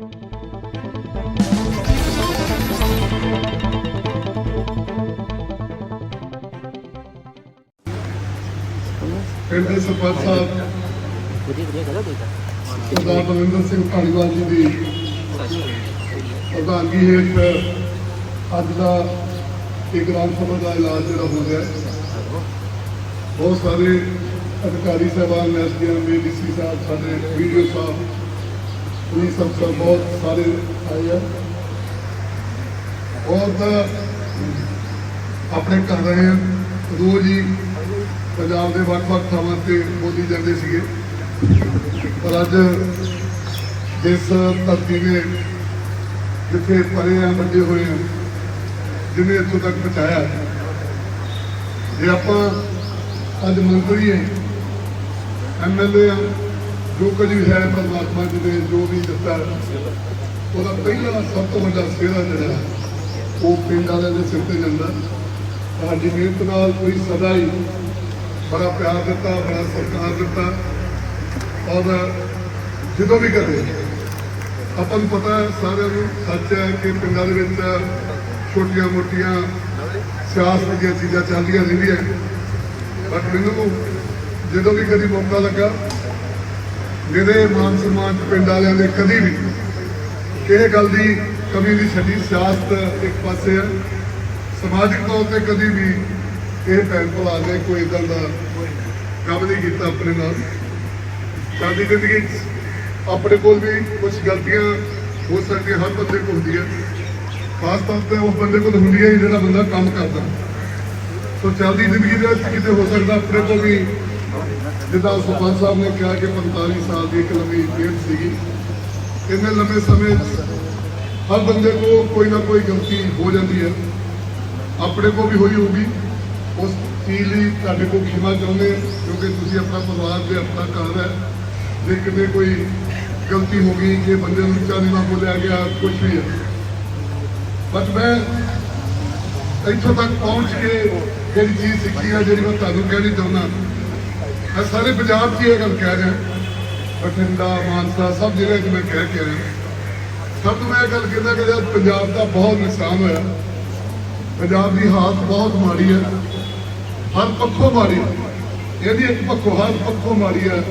ਪਿੰਡ ਦੇ ਸਰਪੰਚ ਸਾਹਿਬ, ਸਰਦਾਰ ਬਲਵਿੰਦਰ ਸਿੰਘ ਧਾਲੀਵਾਲ ਜੀ ਦੀ ਪ੍ਰਧਾਨਗੀ ਹੇਠ ਅੱਜ ਦਾ ਇਹ ਗ੍ਰਾਮ ਸਭਾ ਦਾ ਇਲਾਜ ਜਿਹੜਾ ਹੋ ਰਿਹਾ ਬਹੁਤ ਸਾਰੇ ਅਧਿਕਾਰੀ ਸਾਹਿਬਾਨ, ਐਸਡੀਐਮ ਡੀਸੀ ਸਾਹਿਬ, ਸਾਡੇ ਵੀਡੀਓ ਸਾਹਿਬ ਪੁਲਿਸ ਅਫਸਰ ਬਹੁਤ ਸਾਰੇ ਆਏ ਆ। ਬਹੁਤ ਆਪਣੇ ਘਰ ਰਹੇ ਆ। ਰੋਜ਼ ਹੀ ਪੰਜਾਬ ਦੇ ਵੱਖ-ਵੱਖ ਥਾਵਾਂ ਤੇ ਬੋਲੀ ਜਾਂਦੇ ਸੀਗੇ। ਪਰ ਅੱਜ ਜਿਸ ਧਰਤੀ ਨੇ ਜਿੱਥੇ ਪਰੇ ਆ, ਵੱਡੇ ਹੋਏ ਆ, ਜਿਹਨੇ ਇੱਥੋਂ ਤੱਕ ਪਹੁੰਚਾਇਆ, ਜੇ ਆਪਾਂ ਅੱਜ ਮੰਤਰੀ ਹੈ ਐਮਐਲਏ ਆ ਜੋ ਕੁਝ ਵੀ ਹੈ ਪਰਮਾਤਮਾ ਜੀ ਨੇ ਜੋ ਵੀ ਦਿੱਤਾ, ਉਹਦਾ ਪਹਿਲਾ ਸਭ ਤੋਂ ਵੱਡਾ ਸਿਹਰਾ ਜਿਹੜਾ ਉਹ ਪਿੰਡ ਵਾਲਿਆਂ ਦੇ ਸਿਰ ਤੇ ਜਾਂਦਾ। ਸਾਡੀ ਮਿਹਨਤ ਨਾਲ ਕੋਈ ਸਦਾ ਹੀ ਬੜਾ ਪਿਆਰ ਦਿੱਤਾ, ਬੜਾ ਸਤਿਕਾਰ ਦਿੱਤਾ। ਔਰ ਜਦੋਂ ਵੀ ਕਦੇ, ਆਪਾਂ ਨੂੰ ਪਤਾ ਸਾਰਿਆਂ ਨੂੰ ਸੱਚ ਹੈ ਕਿ ਪਿੰਡਾਂ ਦੇ ਵਿੱਚ ਛੋਟੀਆਂ ਮੋਟੀਆਂ ਸਿਆਸਤ ਦੀਆਂ ਚੀਜ਼ਾਂ ਚੱਲਦੀਆਂ ਰਹਿੰਦੀਆਂ ਬਟ ਮੈਨੂੰ ਜਦੋਂ ਵੀ ਕਦੀ ਮੌਕਾ ਲੱਗਾ ਮੇਰੇ ਮਾਨ ਸਨਮਾਨ ਪਿੰਡ ਵਾਲਿਆਂ ਨੇ ਕਦੀ ਵੀ ਕਿਸੇ ਗੱਲ ਦੀ ਕਮੀ ਨਹੀਂ ਛੱਡੀ, ਸਿਆਸਤ ਇੱਕ ਪਾਸੇ ਹੈ ਸਮਾਜਿਕ ਤੌਰ ਤੇ ਕਦੀ ਵੀ ਇਹ ਭੈਣ ਭਰਾ ਨੇ ਕੋਈ ਇਦਾਂ ਦਾ ਕੰਮ ਨਹੀਂ ਕੀਤਾ ਆਪਣੇ ਨਾਲ। ਸਾਡੀ ਜ਼ਿੰਦਗੀ 'ਚ ਆਪਣੇ ਕੋਲ ਵੀ ਕੁਝ ਗਲਤੀਆਂ ਹੋ ਸਕਦੀਆਂ, ਹਰ ਬੰਦੇ ਕੋਲ ਹੁੰਦੀਆਂ। ਖਾਸ ਤੌਰ ਤੇ ਉਸ ਬੰਦੇ ਕੋਲ ਹੁੰਦੀਆਂ ਹੀ ਜਿਹੜਾ ਬੰਦਾ ਕੰਮ ਕਰਦਾ। ਸੋ ਚੱਲਦੀ ਜ਼ਿੰਦਗੀ ਦੇ ਵਿੱਚ ਕਿਤੇ ਹੋ ਸਕਦਾ ਆਪਣੇ ਕੋਲ ਵੀ ਜਿੱਦਾਂ ਸਰਪੰਚ ਸਾਹਿਬ ਨੇ ਕਿਹਾ ਕਿ 45 ਸਾਲ ਦੀ ਇੱਕ ਲੰਮੀ ਮਿਹਨਤ ਸੀਗੀ। ਇੰਨੇ ਲੰਮੇ ਸਮੇਂ ਹਰ ਬੰਦੇ ਕੋਲ ਕੋਈ ਨਾ ਕੋਈ ਗਲਤੀ ਹੋ ਜਾਂਦੀ ਹੈ। ਆਪਣੇ ਕੋਲ ਵੀ ਹੋਈ ਹੋਊਗੀ। ਉਸ ਚੀਜ਼ ਲਈ ਤੁਹਾਡੇ ਕੋਲ ਖਿਮਾ ਚਾਹੁੰਦੇ ਕਿਉਂਕਿ ਤੁਸੀਂ ਆਪਣਾ ਪਰਿਵਾਰ ਤੇ ਆਪਣਾ ਘਰ ਹੈ। ਜੇ ਕਿਤੇ ਕੋਈ ਗਲਤੀ ਹੋ ਗਈ ਕਿ ਬੰਦੇ ਨੂੰ ਉੱਚਾ ਨੀਵਾਂ ਬੋਲਿਆ ਗਿਆ ਕੁਝ ਵੀ ਹੈ। ਬਟ ਮੈਂ ਇੱਥੋਂ ਤੱਕ ਪਹੁੰਚ ਕੇ ਜਿਹੜੀ ਚੀਜ਼ ਸਿੱਖੀ ਹੈ, ਜਿਹੜੀ ਮੈਂ ਤੁਹਾਨੂੰ ਕਹਿਣੀ ਚਾਹੁੰਦਾ ਮੈਂ ਸਾਰੇ ਪੰਜਾਬ 'ਚ ਹੀ ਇਹ ਗੱਲ ਕਹਿ ਰਿਹਾ। ਬਠਿੰਡਾ, ਮਾਨਸਾ, ਸਭ ਜ਼ਿਲ੍ਹੇ 'ਚ ਮੈਂ ਕਹਿ ਕੇ ਆਇਆ ਸਭ ਤੋਂ ਮੈਂ ਇਹ ਗੱਲ ਕਹਿੰਦਾ ਕਿ ਜਦ ਪੰਜਾਬ ਦਾ ਬਹੁਤ ਨੁਕਸਾਨ ਹੋਇਆ, ਪੰਜਾਬ ਦੀ ਹਾਲਤ ਬਹੁਤ ਮਾੜੀ ਹੈ। ਹਰ ਪੱਖੋਂ ਮਾੜੀ ਹੈ। ਇਹਦੀ ਇੱਕ ਪੱਖੋਂ, ਹਰ ਪੱਖੋਂ ਮਾੜੀ ਹੈ।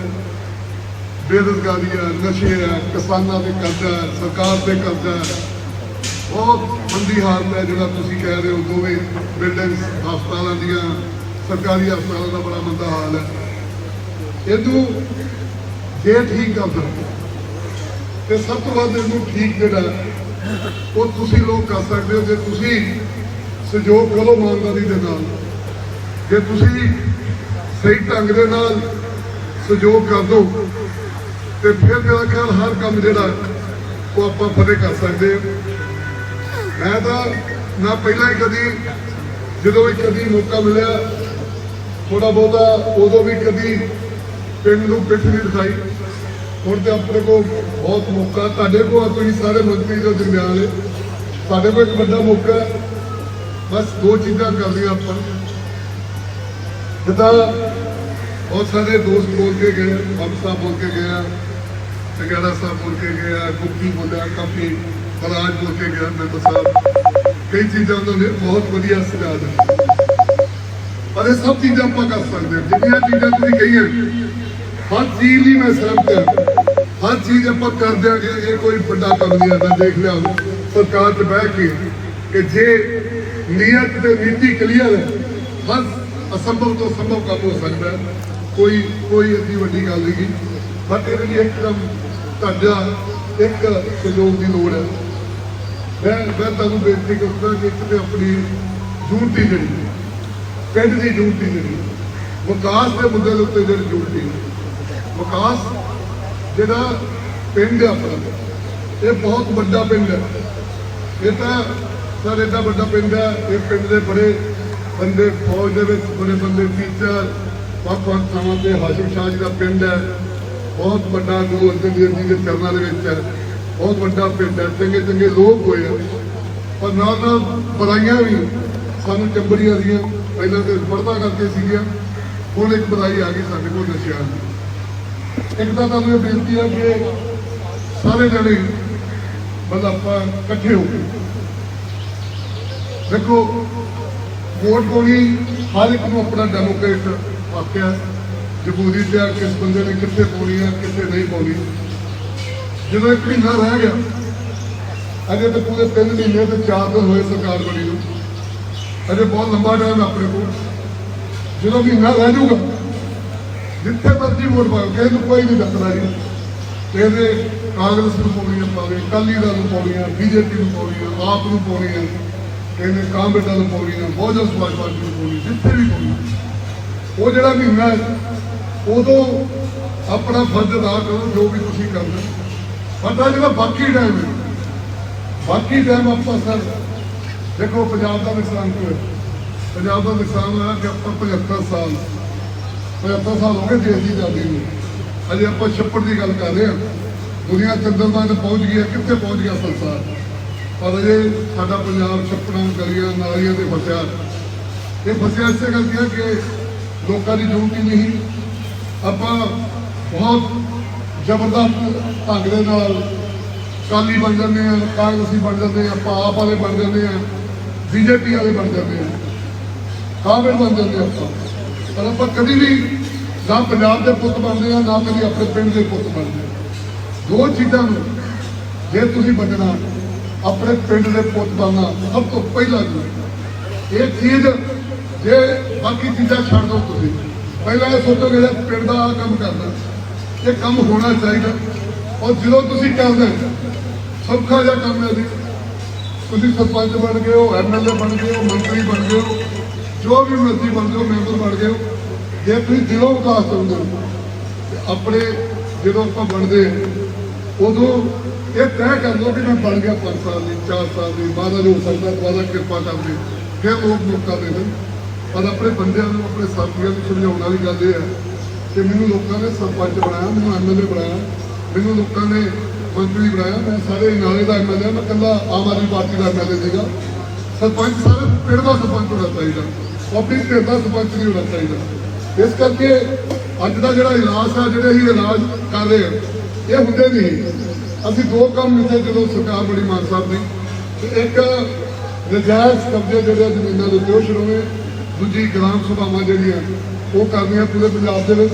ਬੇਰੁਜ਼ਗਾਰੀ ਹੈ, ਨਸ਼ੇ ਹੈ, ਕਿਸਾਨਾਂ ਤੇ ਕਰਜ਼ਾ ਹੈ, ਸਰਕਾਰ ਤੇ ਕਰਜ਼ਾ ਬਹੁਤ ਮੰਦੀ ਹਾਲਤ ਹੈ ਜਿਹੜਾ ਤੁਸੀਂ ਕਹਿ ਰਹੇ ਹੋ, ਦੋਵੇਂ ਬਿਲਡਿੰਗਸ, ਹਸਪਤਾਲਾਂ ਦੀਆਂ, ਸਰਕਾਰੀ ਹਸਪਤਾਲਾਂ ਦਾ ਬੜਾ ਮੰਦਾ ਹਾਲ ਹੈ। ਇਹਨੂੰ ਜੇ ਠੀਕ ਕਰ ਦੋ ਤੇ ਸਭ ਤੋਂ ਵੱਧ ਇਹਨੂੰ ਠੀਕ ਜਿਹੜਾ ਉਹ ਤੁਸੀਂ ਲੋਕ ਕਰ ਸਕਦੇ ਹੋ, ਜੇ ਤੁਸੀਂ ਸਹਿਯੋਗ ਕਰੋ ਇਮਾਨਦਾਰੀ ਦੇ ਨਾਲ। ਜੇ ਤੁਸੀਂ ਸਹੀ ਢੰਗ ਦੇ ਨਾਲ ਸਹਿਯੋਗ ਕਰ ਦੋ ਤੇ ਫਿਰ ਮੇਰਾ ਖਿਆਲ ਹਰ ਕੰਮ ਜਿਹੜਾ ਉਹ ਆਪਾਂ ਫਤਿਹ ਕਰ ਸਕਦੇ ਹਾਂ। ਮੈਂ ਤਾਂ ਨਾ ਪਹਿਲਾਂ ਹੀ ਕਦੀ, ਜਦੋਂ ਵੀ ਕਦੀ ਮੌਕਾ ਮਿਲਿਆ ਥੋੜਾ ਬਹੁਤਾ ਉਦੋਂ ਵੀ ਕਦੀ ਪਿੰਡ ਨੂੰ ਪਿੱਠ ਨਹੀਂ ਦਿਖਾਈ। ਹੁਣ ਤੇ ਆਪਣੇ ਕੋਲ ਬਹੁਤ ਮੌਕਾ ਤੁਹਾਡੇ ਕੋਲ ਤੁਸੀਂ ਸਾਰੇ ਮੰਤਰੀ ਦੇ ਦਰਮਿਆਨ ਹੈ ਸਾਡੇ ਕੋਲ ਇੱਕ ਵੱਡਾ ਮੌਕਾ ਬਸ ਦੋ ਚੀਜ਼ਾਂ ਕਰਦੀਆਂ ਆਪਾਂ। ਜਿੱਦਾਂ ਬਹੁਤ ਸਾਰੇ ਦੋਸਤ ਬੋਲ ਕੇ ਗਏ, ਬਾਬੂ ਸਾਹਿਬ ਬੋਲ ਕੇ ਗਏ ਆ ਸਾਹਿਬ ਬੋਲ ਕੇ ਗਏ ਗੁੱਪੀ ਬੋਲਿਆ ਕਾਫੀ ਬਰਾਜ ਬੋਲ ਕੇ ਗਿਆ ਮੈਂਬਰ ਸਾਹਿਬ। ਕਈ ਚੀਜ਼ਾਂ ਉਹਨਾਂ ਨੇ ਬਹੁਤ ਵਧੀਆ ਸੁਝਾਅ ਦਿੱਤੇ। ਪਰ ਇਹ ਸਭ ਚੀਜ਼ਾਂ ਆਪਾਂ ਕਰ ਸਕਦੇ ਹਾਂ। ਜਿੰਨੀਆਂ ਚੀਜ਼ਾਂ ਤੁਸੀਂ ਕਹੀਆਂ ਹਰ ਚੀਜ਼ ਲਈ ਮੈਂ ਸਹਿਮਤ ਹਾਂ। ਹਰ ਚੀਜ਼ ਆਪਾਂ ਕਰਦੇ ਕਰ ਦਿਆਂਗੇ ਇਹ ਕੋਈ ਵੱਡਾ ਕੰਮ ਨਹੀਂ ਹੈ ਮੈਂ ਦੇਖ ਲਿਆ ਸਰਕਾਰ 'ਚ ਬਹਿ ਕੇ ਕਿ ਜੇ ਨੀਅਤ ਤੇ ਨੀਤੀ ਕਲੀਅਰ ਹੈ, ਹਰ ਅਸੰਭਵ ਤੋਂ ਸੰਭਵ ਕੰਮ ਹੋ ਸਕਦਾ ਕੋਈ ਕੋਈ ਇੱਡੀ ਵੱਡੀ ਗੱਲ ਨਹੀਂ ਬਟ ਇਹਦੇ ਲਈ ਇੱਕਦਮ ਤੁਹਾਡਾ ਇੱਕ ਸਹਿਯੋਗ ਦੀ ਲੋੜ ਹੈ। ਮੈਂ ਮੈਂ ਤੁਹਾਨੂੰ ਬੇਨਤੀ ਕਰਦਾ ਕਿ ਇੱਕ ਤੇ ਆਪਣੀ ਜੂਨਤੀ ਜਿਹੜੀ ਪਿੰਡ ਦੀ ਜੂਨਤੀ ਜਿਹੜੀ ਵਿਕਾਸ ਦੇ ਮੁੱਦੇ ਦੇ ਉੱਤੇ ਜਿਹੜੀ ਜੂਨਤੀ ਵਿਕਾਸ ਜਿਹੜਾ ਪਿੰਡ ਹੈ ਆਪਣਾ। ਇਹ ਬਹੁਤ ਵੱਡਾ ਪਿੰਡ ਹੈ ਇਹ ਤਾਂ ਸਰ ਏਡਾ ਵੱਡਾ ਪਿੰਡ ਹੈ ਇਹ ਪਿੰਡ ਦੇ ਬੜੇ ਬੰਦੇ, ਫੌਜ ਦੇ ਵਿੱਚ ਬੜੇ ਬੰਦੇ ਟੀਚਰ ਵੱਖ ਵੱਖ ਥਾਵਾਂ ਤੇ ਹਾਸ਼ਮ ਸ਼ਾਹ ਜੀ ਦਾ ਪਿੰਡ ਹੈ ਬਹੁਤ ਵੱਡਾ ਗੁਰੂ ਅਰਜਨ ਦੇਵ ਜੀ ਦੇ ਚਰਨਾਂ ਦੇ ਵਿੱਚ ਹੈ ਬਹੁਤ ਵੱਡਾ ਪਿੰਡ ਹੈ ਚੰਗੇ ਚੰਗੇ ਲੋਕ ਹੋਏ ਆ। ਪਰ ਨਾਲ ਨਾਲ ਬੁਰਾਈਆਂ ਵੀ ਸਾਨੂੰ ਚੰਬੜੀਆਂ ਦੀਆਂ ਪਹਿਲਾਂ ਤੇ ਪਰਦਾ ਕਰਕੇ ਸੀਗੀਆਂ। ਹੁਣ ਇੱਕ ਬੁਰਾਈ ਆ ਗਈ ਸਾਡੇ ਕੋਲ ਨਸ਼ਿਆਂ ਦੀ। ਇੱਕ ਤਾਂ ਤੁਹਾਨੂੰ ਇਹ ਬੇਨਤੀ ਹੈ ਕਿ ਸਾਰੇ ਜਣੇ ਮਤਲਬ ਆਪਾਂ ਇਕੱਠੇ ਹੋ ਕੇ ਦੇਖੋ, ਵੋਟ ਪਾਉਣੀ ਹਰ ਇੱਕ ਨੂੰ ਆਪਣਾ ਡੈਮੋਕ੍ਰੇਟ ਹੱਕ ਹੈ। ਜਮਹੂਰੀ ਤੇ ਕਿਸ ਬੰਦੇ ਨੇ ਕਿੱਥੇ ਪਾਉਣੀ ਹੈ, ਕਿੱਥੇ ਨਹੀਂ ਪਾਉਣੀ। ਜਦੋਂ ਇੱਕ ਮਹੀਨਾ ਰਹਿ ਗਿਆ, ਅਜੇ ਤਾਂ ਪੂਰੇ 3 ਮਹੀਨੇ ਤੇ 4 ਦਿਨ ਹੋਏ ਸਰਕਾਰ ਬਣੀ ਨੂੰ। ਅਜੇ ਬਹੁਤ ਲੰਬਾ ਟਾਈਮ ਆਪਣੇ ਕੋਲ। ਜਦੋਂ ਮਹੀਨਾ ਰਹਿ ਜਾਊਗਾ ਜਿੱਥੇ ਮਰਜ਼ੀ ਵੋਟ ਪਾਓ, ਕਿਸੇ ਨੂੰ ਕੋਈ ਨਹੀਂ ਦੱਸਣਾ ਨਹੀਂ। ਕਹਿੰਦੇ ਕਾਂਗਰਸ ਨੂੰ ਪਾਉਣੀਆਂ ਪਾਵੇ ਅਕਾਲੀ ਦਲ ਨੂੰ ਪਾਉਣੀਆਂ, ਬੀਜੇਪੀ ਨੂੰ ਪਾਉਣੀਆਂ, ਆਪ ਨੂੰ ਪਾਉਣੀਆਂ, ਕਹਿੰਦੇ ਕਾਂਗਰਸ ਨੂੰ ਪਾਉਣੀਆਂ ਬਹੁਜਨ ਸਮਾਜ ਪਾਰਟੀ ਨੂੰ ਪਾਉਣੀ, ਜਿੱਥੇ ਵੀ ਪਾਉਣੀ। ਉਹ ਜਿਹੜਾ ਮਹੀਨਾ ਹੈ, ਉਦੋਂ ਆਪਣਾ ਫਰਜ਼ ਅਦਾ ਕਰੋ, ਜੋ ਵੀ ਤੁਸੀਂ ਕਰਨਾ ਪਤਾ ਜਿਹੜਾ ਬਾਕੀ ਟਾਈਮ ਹੈ, ਬਾਕੀ ਟਾਈਮ ਆਪਾਂ ਸਰ, ਦੇਖੋ ਪੰਜਾਬ ਦਾ ਨੁਕਸਾਨ ਕੀ ਹੋਇਆ? ਪੰਜਾਬ ਦਾ ਨੁਕਸਾਨ ਹੋਇਆ ਕਿ ਆਪਾਂ 75 ਸਾਲ 75 ਸਾਲ ਹੋ ਗਏ ਦੇਸ਼ ਦੀ ਆਜ਼ਾਦੀ ਨੂੰ। ਅਜੇ ਆਪਾਂ ਛੱਪੜ ਦੀ ਗੱਲ ਕਰ ਰਹੇ ਹਾਂ। ਦੁਨੀਆ ਚੰਦਰਮਾ ਤੇ ਪਹੁੰਚ ਗਈ ਹੈ, ਕਿੱਥੇ ਪਹੁੰਚ ਗਿਆ ਸੰਸਾਰ? ਪਰ ਅਜੇ ਸਾਡਾ ਪੰਜਾਬ ਛੱਪੜਾਂ, ਗਲੀਆਂ, ਨਾਲੀਆਂ ਤੇ ਫਸਿਆ। ਇਹ ਫਸਿਆ ਇਸੇ ਕਰਕੇ ਹੈ ਕਿ ਲੋਕਾਂ ਦੀ ਡਿਊਟੀ ਨਹੀਂ। ਆਪਾਂ ਬਹੁਤ ਜ਼ਬਰਦਸਤ ਢੰਗ ਦੇ ਨਾਲ ਕਾਲੀ ਬਣ ਜਾਂਦੇ ਆ ਕਾਂਗਰਸੀ ਬਣ ਜਾਂਦੇ ਆ ਆਪਾਂ ਆਪ ਵਾਲੇ ਬਣ ਜਾਂਦੇ ਆ ਬੀਜੇਪੀ ਵਾਲੇ ਬਣ ਜਾਂਦੇ ਆ ਕਾਂਗਰਸ ਬਣ ਜਾਂਦੇ ਆ ਆਪਾਂ। ਪਰ ਆਪਾਂ ਕਦੀ ਵੀ ਨਾ ਪੰਜਾਬ ਦੇ ਪੁੱਤ ਬਣਦੇ ਆ, ਨਾ ਕਦੀ ਆਪਣੇ ਪਿੰਡ ਦੇ ਪੁੱਤ ਬਣਦੇ ਆ। ਦੋ ਚੀਜ਼ਾਂ ਨੂੰ ਜੇ ਤੁਸੀਂ ਬਣਨਾ ਆਪਣੇ ਪਿੰਡ ਦੇ ਪੁੱਤ ਬਣਨਾ ਸਭ ਤੋਂ ਪਹਿਲਾਂ ਜੀ। ਇਹ ਚੀਜ਼ ਜੇ ਬਾਕੀ ਚੀਜ਼ਾਂ ਛੱਡ ਦਿਓ ਤੁਸੀਂ। ਪਹਿਲਾਂ ਇਹ ਸੋਚੋਗੇ ਜਿਹੜਾ ਪਿੰਡ ਦਾ ਆਹ ਕੰਮ ਕਰਨਾ। ਇਹ ਕੰਮ ਹੋਣਾ ਚਾਹੀਦਾ। ਔਰ ਜਦੋਂ ਤੁਸੀਂ ਕਰਦੇ ਸੌਖਾ ਜਿਹਾ ਕੰਮ ਹੈ ਜੀ। ਤੁਸੀਂ ਸਰਪੰਚ ਬਣ ਗਏ ਹੋ ਐਮਐਲਏ ਬਣ ਗਏ ਹੋ, ਮੰਤਰੀ ਬਣ ਗਏ ਹੋ। ਜੋ ਵੀ ਮਰਜ਼ੀ ਬਣ ਜਾਓ ਮੈਂਬਰ ਬਣ ਗਏ ਹੋ ਜੇ ਤੁਸੀਂ ਦਿਲੋਂ ਵਿਕਾਸ ਚਾਹੁੰਦੇ ਹੋ ਆਪਣੇ ਜਦੋਂ ਆਪਾਂ ਬਣਦੇ ਉਦੋਂ ਇਹ ਤੈਅ ਕਰ ਲਓ ਕਿ ਮੈਂ ਬਣ ਗਿਆ 5 ਸਾਲ ਦੀ 4 ਸਾਲ ਦੀ ਬਾਅਦ ਹੋ ਸਕਦਾ ਦੁਆਰਾ ਕਿਰਪਾ ਕਰਦੇ। ਫਿਰ ਲੋਕ ਮੌਕਾ ਦੇ ਦੇਣ। ਪਰ ਆਪਣੇ ਬੰਦਿਆਂ ਨੂੰ, ਆਪਣੇ ਸਾਥੀਆਂ ਨੂੰ ਸਮਝਾਉਣ ਵਾਲੀ ਗੱਲ ਇਹ ਹੈ ਕਿ ਮੈਨੂੰ ਲੋਕਾਂ ਨੇ ਸਰਪੰਚ ਬਣਾਇਆ, ਮੈਨੂੰ ਐਮਐਲਏ ਬਣਾਇਆ, ਮੈਨੂੰ ਲੋਕਾਂ ਨੇ ਮੰਤਰੀ ਬਣਾਇਆ। ਮੈਂ ਸਾਰੇ ਨਾਲੇ ਦਾ ਐਮਐਲਏ ਮੈਂ ਕੱਲਾ ਆਮ ਆਦਮੀ ਪਾਰਟੀ ਦਾ ਐਮਐਲਏ ਸੀਗਾ। ਸਰਪੰਚ ਸਾਰੇ ਪਿੰਡ ਦਾ ਸਰਪੰਚ ਹੋਣਾ ਚਾਹੀਦਾ। ਆਪਣੀ ਪਿੰਡ ਦਾ ਸਰਪੰਚ ਨਹੀਂ ਹੋਣਾ ਚਾਹੀਦਾ। ਇਸ ਕਰਕੇ ਅੱਜ ਦਾ ਜਿਹੜਾ ਇਲਾਜ ਆ, ਜਿਹੜੇ ਅਸੀਂ ਇਲਾਜ ਕਰ ਰਹੇ ਆ, ਇਹ ਹੁੰਦੇ ਨਹੀਂ ਅਸੀਂ ਦੋ ਕੰਮ ਕੀਤੇ ਜਦੋਂ ਸਰਕਾਰ ਬੜੀ ਮਾਨ ਸਾਹਿਬ ਦੀ ਤੇ ਇੱਕ ਨਜਾਇਜ਼ ਕਬਜ਼ੇ ਜਿਹੜੇ ਆ ਜ਼ਮੀਨਾਂ ਦੇ ਉੱਤੇ, ਉਹ ਸ਼ੁਰੂ ਹੋਏ। ਦੂਜੀ ਗ੍ਰਾਮ ਸਭਾਵਾਂ ਜਿਹੜੀਆਂ, ਉਹ ਕਰਨੀਆਂ ਪੂਰੇ ਪੰਜਾਬ ਦੇ ਵਿੱਚ।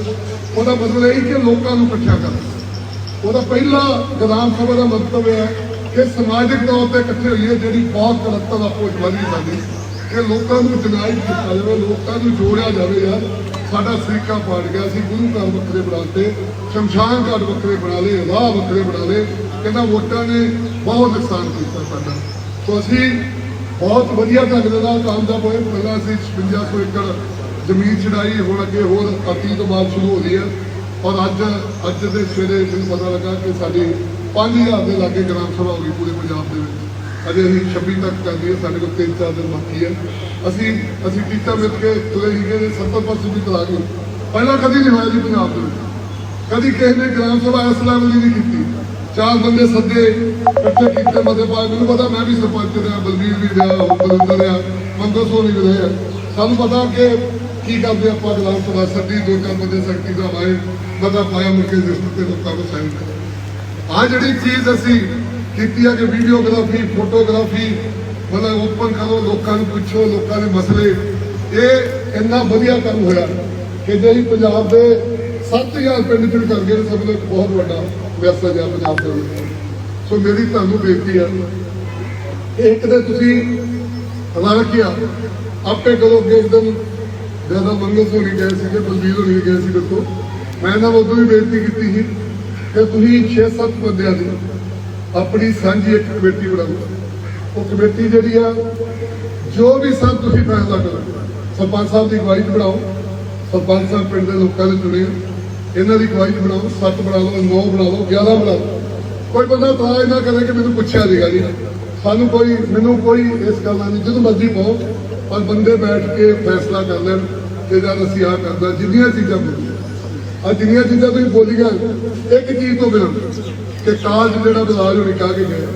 ਉਹਦਾ ਮਤਲਬ ਇਹ ਕਿ ਲੋਕਾਂ ਨੂੰ ਇਕੱਠਾ ਕਰਨਾ। ਉਹਦਾ ਪਹਿਲਾ ਗ੍ਰਾਮ ਸਭਾ ਦਾ ਮਤਲਬ ਇਹ ਹੈ ਕਿ ਸਮਾਜਿਕ ਤੌਰ ਤੇ ਇਕੱਠੇ ਹੋਈਏ, ਜਿਹੜੀ ਬਹੁਤ ਕਰਤਲ ਆਪੋ ਵਿੱਚ ਵਧੀ ਸਾਡੀ। ਕਿ ਲੋਕਾਂ ਨੂੰ ਜਨਾਈ ਕੀਤਾ ਜਾਵੇ, ਲੋਕਾਂ ਨੂੰ ਜੋੜਿਆ ਜਾਵੇ ਯਾਰ। ਸਾਡਾ ਸਰੀਕਾ ਪਾੜ ਗਿਆ ਸੀ, ਗੁਰੂ ਘਰ ਵੱਖਰੇ ਬਣਾਤੇ ਸ਼ਮਸ਼ਾਨ ਘਾਟ ਵੱਖਰੇ ਬਣਾ ਲਏ ਰਾਹ ਵੱਖਰੇ ਬਣਾ ਲਏ। ਕਹਿੰਦਾ ਵੋਟਾਂ ਨੇ ਬਹੁਤ ਨੁਕਸਾਨ ਕੀਤਾ ਸਾਡਾ। ਸੋ ਅਸੀਂ ਬਹੁਤ ਵਧੀਆ ਢੰਗ ਦੇ ਨਾਲ ਕਾਮਯਾਬ ਹੋਏ ਪਹਿਲਾਂ ਅਸੀਂ 5600 ਏਕੜ ਜ਼ਮੀਨ ਛਡਾਈ ਹੁਣ ਅੱਗੇ ਹੋਰ ਅਤੀ ਤੋਂ ਬਾਅਦ ਸ਼ੁਰੂ ਹੋ ਰਹੀ ਹੈ। ਔਰ ਅੱਜ ਅੱਜ ਦੇ ਸਵੇਰੇ ਮੈਨੂੰ ਪਤਾ ਲੱਗਾ ਕਿ ਸਾਡੀ 5000 ਦੇ ਲਾਗੇ ਗ੍ਰਾਮ ਸਭਾ ਹੋ ਗਈ ਪੂਰੇ ਪੰਜਾਬ ਦੇ ਵਿੱਚ। ਅਜੇ ਅਸੀਂ 26 ਤੱਕ ਕਰਦੀ ਹੈ, ਸਾਡੇ ਕੋਲ 3-4 ਦਿਨ ਬਾਕੀ ਹੈ। ਅਸੀਂ ਅਸੀਂ ਟੀਚਾ ਮਿਲ ਕੇ ਤੁਰੇ ਸੀਗੇ 70% ਵੀ ਕਰਾ ਗਏ। ਪਹਿਲਾਂ ਕਦੀ ਨਹੀਂ ਹੋਇਆ ਜੀ ਪੰਜਾਬ ਦੇ ਵਿੱਚ। ਕਦੀ ਕਿਸੇ ਨੇ ਗ੍ਰਾਮ ਸਭਾ ਇਸ ਲੈਵਲ ਦੀ ਨਹੀਂ ਕੀਤੀ। ਚਾਰ ਬੰਦੇ ਸੱਦੇ, ਇਕੱਠੇ ਕੀਤੇ, ਮਤੇ ਪਾਏ ਮੈਨੂੰ ਪਤਾ, ਮੈਂ ਵੀ ਸਰਪੰਚ ਰਿਹਾ, ਬਲਬੀਰ ਵੀ ਰਿਹਾ ਬਲਵਿੰਦਰ ਰਿਹਾ, ਮੰਗਲ ਸੋਨੀ ਵੀ ਰਿਹਾ ਸਾਨੂੰ ਪਤਾ ਕਿ ਕੀ ਕਰਦੇ ਆਪਾਂ ਗ੍ਰਾਮ ਸਭਾ, ਸੱਦੀ ਦੋ ਚਾਰ ਬੰਦੇ ਸਖਤੀ ਦਾ ਆਏ ਮਤਾ ਪਾਇਆ ਮੁੜ ਕੇ ਰਜਿਸਟਰ ਤੇ ਲੋਕਾਂ ਨੂੰ ਸਾਈਨ ਕਰ। ਆ ਜਿਹੜੀ ਚੀਜ਼ ਅਸੀਂ ਕੀਤੀ ਆ ਕਿ ਵੀਡੀਓਗ੍ਰਾਫੀ ਫੋਟੋਗ੍ਰਾਫੀ ਮਤਲਬ ਓਪਨ ਕਰੋ, ਲੋਕਾਂ ਨੂੰ ਪੁੱਛੋ, ਲੋਕਾਂ ਦੇ ਮਸਲੇ। ਇਹ ਇੰਨਾ ਵਧੀਆ ਕੰਮ ਹੋਇਆ ਕਿ ਜਿਹੜੀ ਪੰਜਾਬ ਦੇ 7000 ਪਿੰਡ ਚੁਣ ਕਰ ਗਏ ਸਭ ਤੋਂ ਬਹੁਤ ਵੱਡਾ ਮੈਸੇਜ ਆ ਪੰਜਾਬ ਦੇ ਸੋ ਮੇਰੀ ਤੁਹਾਨੂੰ ਬੇਨਤੀ ਆ, ਇੱਕ ਤਾਂ ਤੁਸੀਂ ਹਲਾ ਆ, ਆਪੇ ਕਰੋ ਕਿ ਇੱਕਦਮ ਜ਼ਿਆਦਾ ਮੰਗਲ ਹੋਣੀ ਗਏ ਸੀਗੇ ਬਲਬੀਰ ਹੋਣੀ ਗਏ ਸੀ ਦੇਖੋ ਮੈਂ ਇਹਨਾਂ ਨੂੰ ਉਦੋਂ ਵੀ ਬੇਨਤੀ ਕੀਤੀ ਸੀ ਕਿ ਤੁਸੀਂ 6-7 ਬੰਦਿਆਂ ਦੀ ਆਪਣੀ ਸਾਂਝੀ ਇੱਕ ਕਮੇਟੀ ਬਣਾਓ ਉਹ ਕਮੇਟੀ ਜਿਹੜੀ ਆ, ਜੋ ਵੀ ਸਭ ਤੁਸੀਂ ਫੈਸਲਾ ਕਰੋ, ਸਰਪੰਚ ਸਾਹਿਬ ਦੀ ਅਗਵਾਈ ਬਣਾਓ, ਸਰਪੰਚ ਸਾਹਿਬ ਪਿੰਡ ਦੇ ਲੋਕਾਂ ਦੇ ਚੁਣੇ ਇਹਨਾਂ ਦੀ ਅਗਵਾਈ ਬਣਾਓ, ਸੱਤ ਬਣਾ ਲਓ, ਨੌ ਬਣਾ ਲਓ 11 ਬਣਾ ਲਓ। ਕੋਈ ਬੰਦਾ ਤਾਂ ਨਾ ਕਰੇ ਕਿ ਮੈਨੂੰ ਪੁੱਛਿਆ ਸੀਗਾ ਜੀ। ਸਾਨੂੰ ਕੋਈ, ਮੈਨੂੰ ਕੋਈ ਇਸ ਗੱਲ ਨਾਲ ਨਹੀਂ ਜਦੋਂ ਮਰਜ਼ੀ ਪਾਓ ਪਰ ਬੰਦੇ ਬੈਠ ਕੇ ਫੈਸਲਾ ਕਰ ਲੈਣ ਕਿ ਜਦ ਅਸੀਂ ਆਹ ਕਰਦਾ ਜਿੰਨੀਆਂ ਚੀਜ਼ਾਂ ਆ ਜਿੰਨੀਆਂ ਚੀਜ਼ਾਂ ਤੁਸੀਂ ਬੋਲੀਆਂ ਇੱਕ ਚੀਜ਼ ਤੋਂ ਬਿਨਾਂ ਕਿ ਕਾਲਜ ਜਿਹੜਾ ਬਲਾਜ ਹੋਣੀ ਕਾ ਕੇ ਗਏ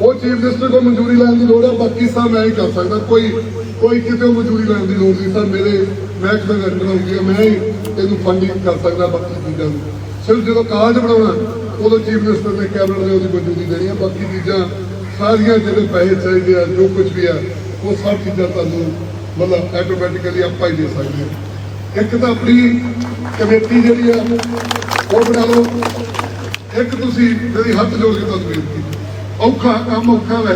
ਉਹ ਚੀਫ ਮਿਨਿਸਟਰ ਕੋਲ ਮਨਜ਼ੂਰੀ ਲੈਣ ਦੀ ਲੋੜ ਹੈ ਬਾਕੀ ਸਭ ਮੈਂ ਹੀ ਕਰ ਸਕਦਾ। ਕੋਈ ਕੋਈ ਕਿਤੇ ਮਨਜ਼ੂਰੀ ਲੈਣ ਦੀ ਲੋੜ ਨਹੀਂ ਸਰ, ਮੇਰੇ ਮਹਿਕਮੇ ਦਾ ਬਣਾਉਂਦੀ ਹੈ ਮੈਂ ਹੀ ਇਹਨੂੰ ਫੰਡਿੰਗ ਕਰ ਸਕਦਾ ਬਾਕੀ ਚੀਜ਼ਾਂ ਨੂੰ। ਸਿਰਫ ਜਦੋਂ ਕਾਲਜ ਬਣਾਉਣਾ, ਉਦੋਂ ਚੀਫ ਮਿਨਿਸਟਰ ਨੇ ਕੈਬਨਿਟ ਨੇ ਉਹਦੀ ਮਨਜ਼ੂਰੀ ਦੇਣੀ ਹੈ ਬਾਕੀ ਚੀਜ਼ਾਂ, ਸਾਰੀਆਂ ਜਿਹੜੇ ਪੈਸੇ ਚਾਹੀਦੇ ਆ, ਜੋ ਕੁਝ ਵੀ ਆ, ਉਹ ਸਭ ਚੀਜ਼ਾਂ ਤੁਹਾਨੂੰ ਮਤਲਬ ਆਟੋਮੈਟਿਕਲੀ ਆਪਾਂ ਹੀ ਦੇ ਸਕਦੇ ਹਾਂ ਇੱਕ ਤਾਂ ਆਪਣੀ ਕਮੇਟੀ ਜਿਹੜੀ ਆ, ਉਹ ਬਣਾ ਲਓ। ਇੱਕ ਤੁਸੀਂ ਮੇਰੀ ਹੱਥ ਜੋੜ ਕੇ ਤੁਹਾਨੂੰ ਬੇਨਤੀ ਔਖਾ ਕੰਮ ਔਖਾ ਵੈ।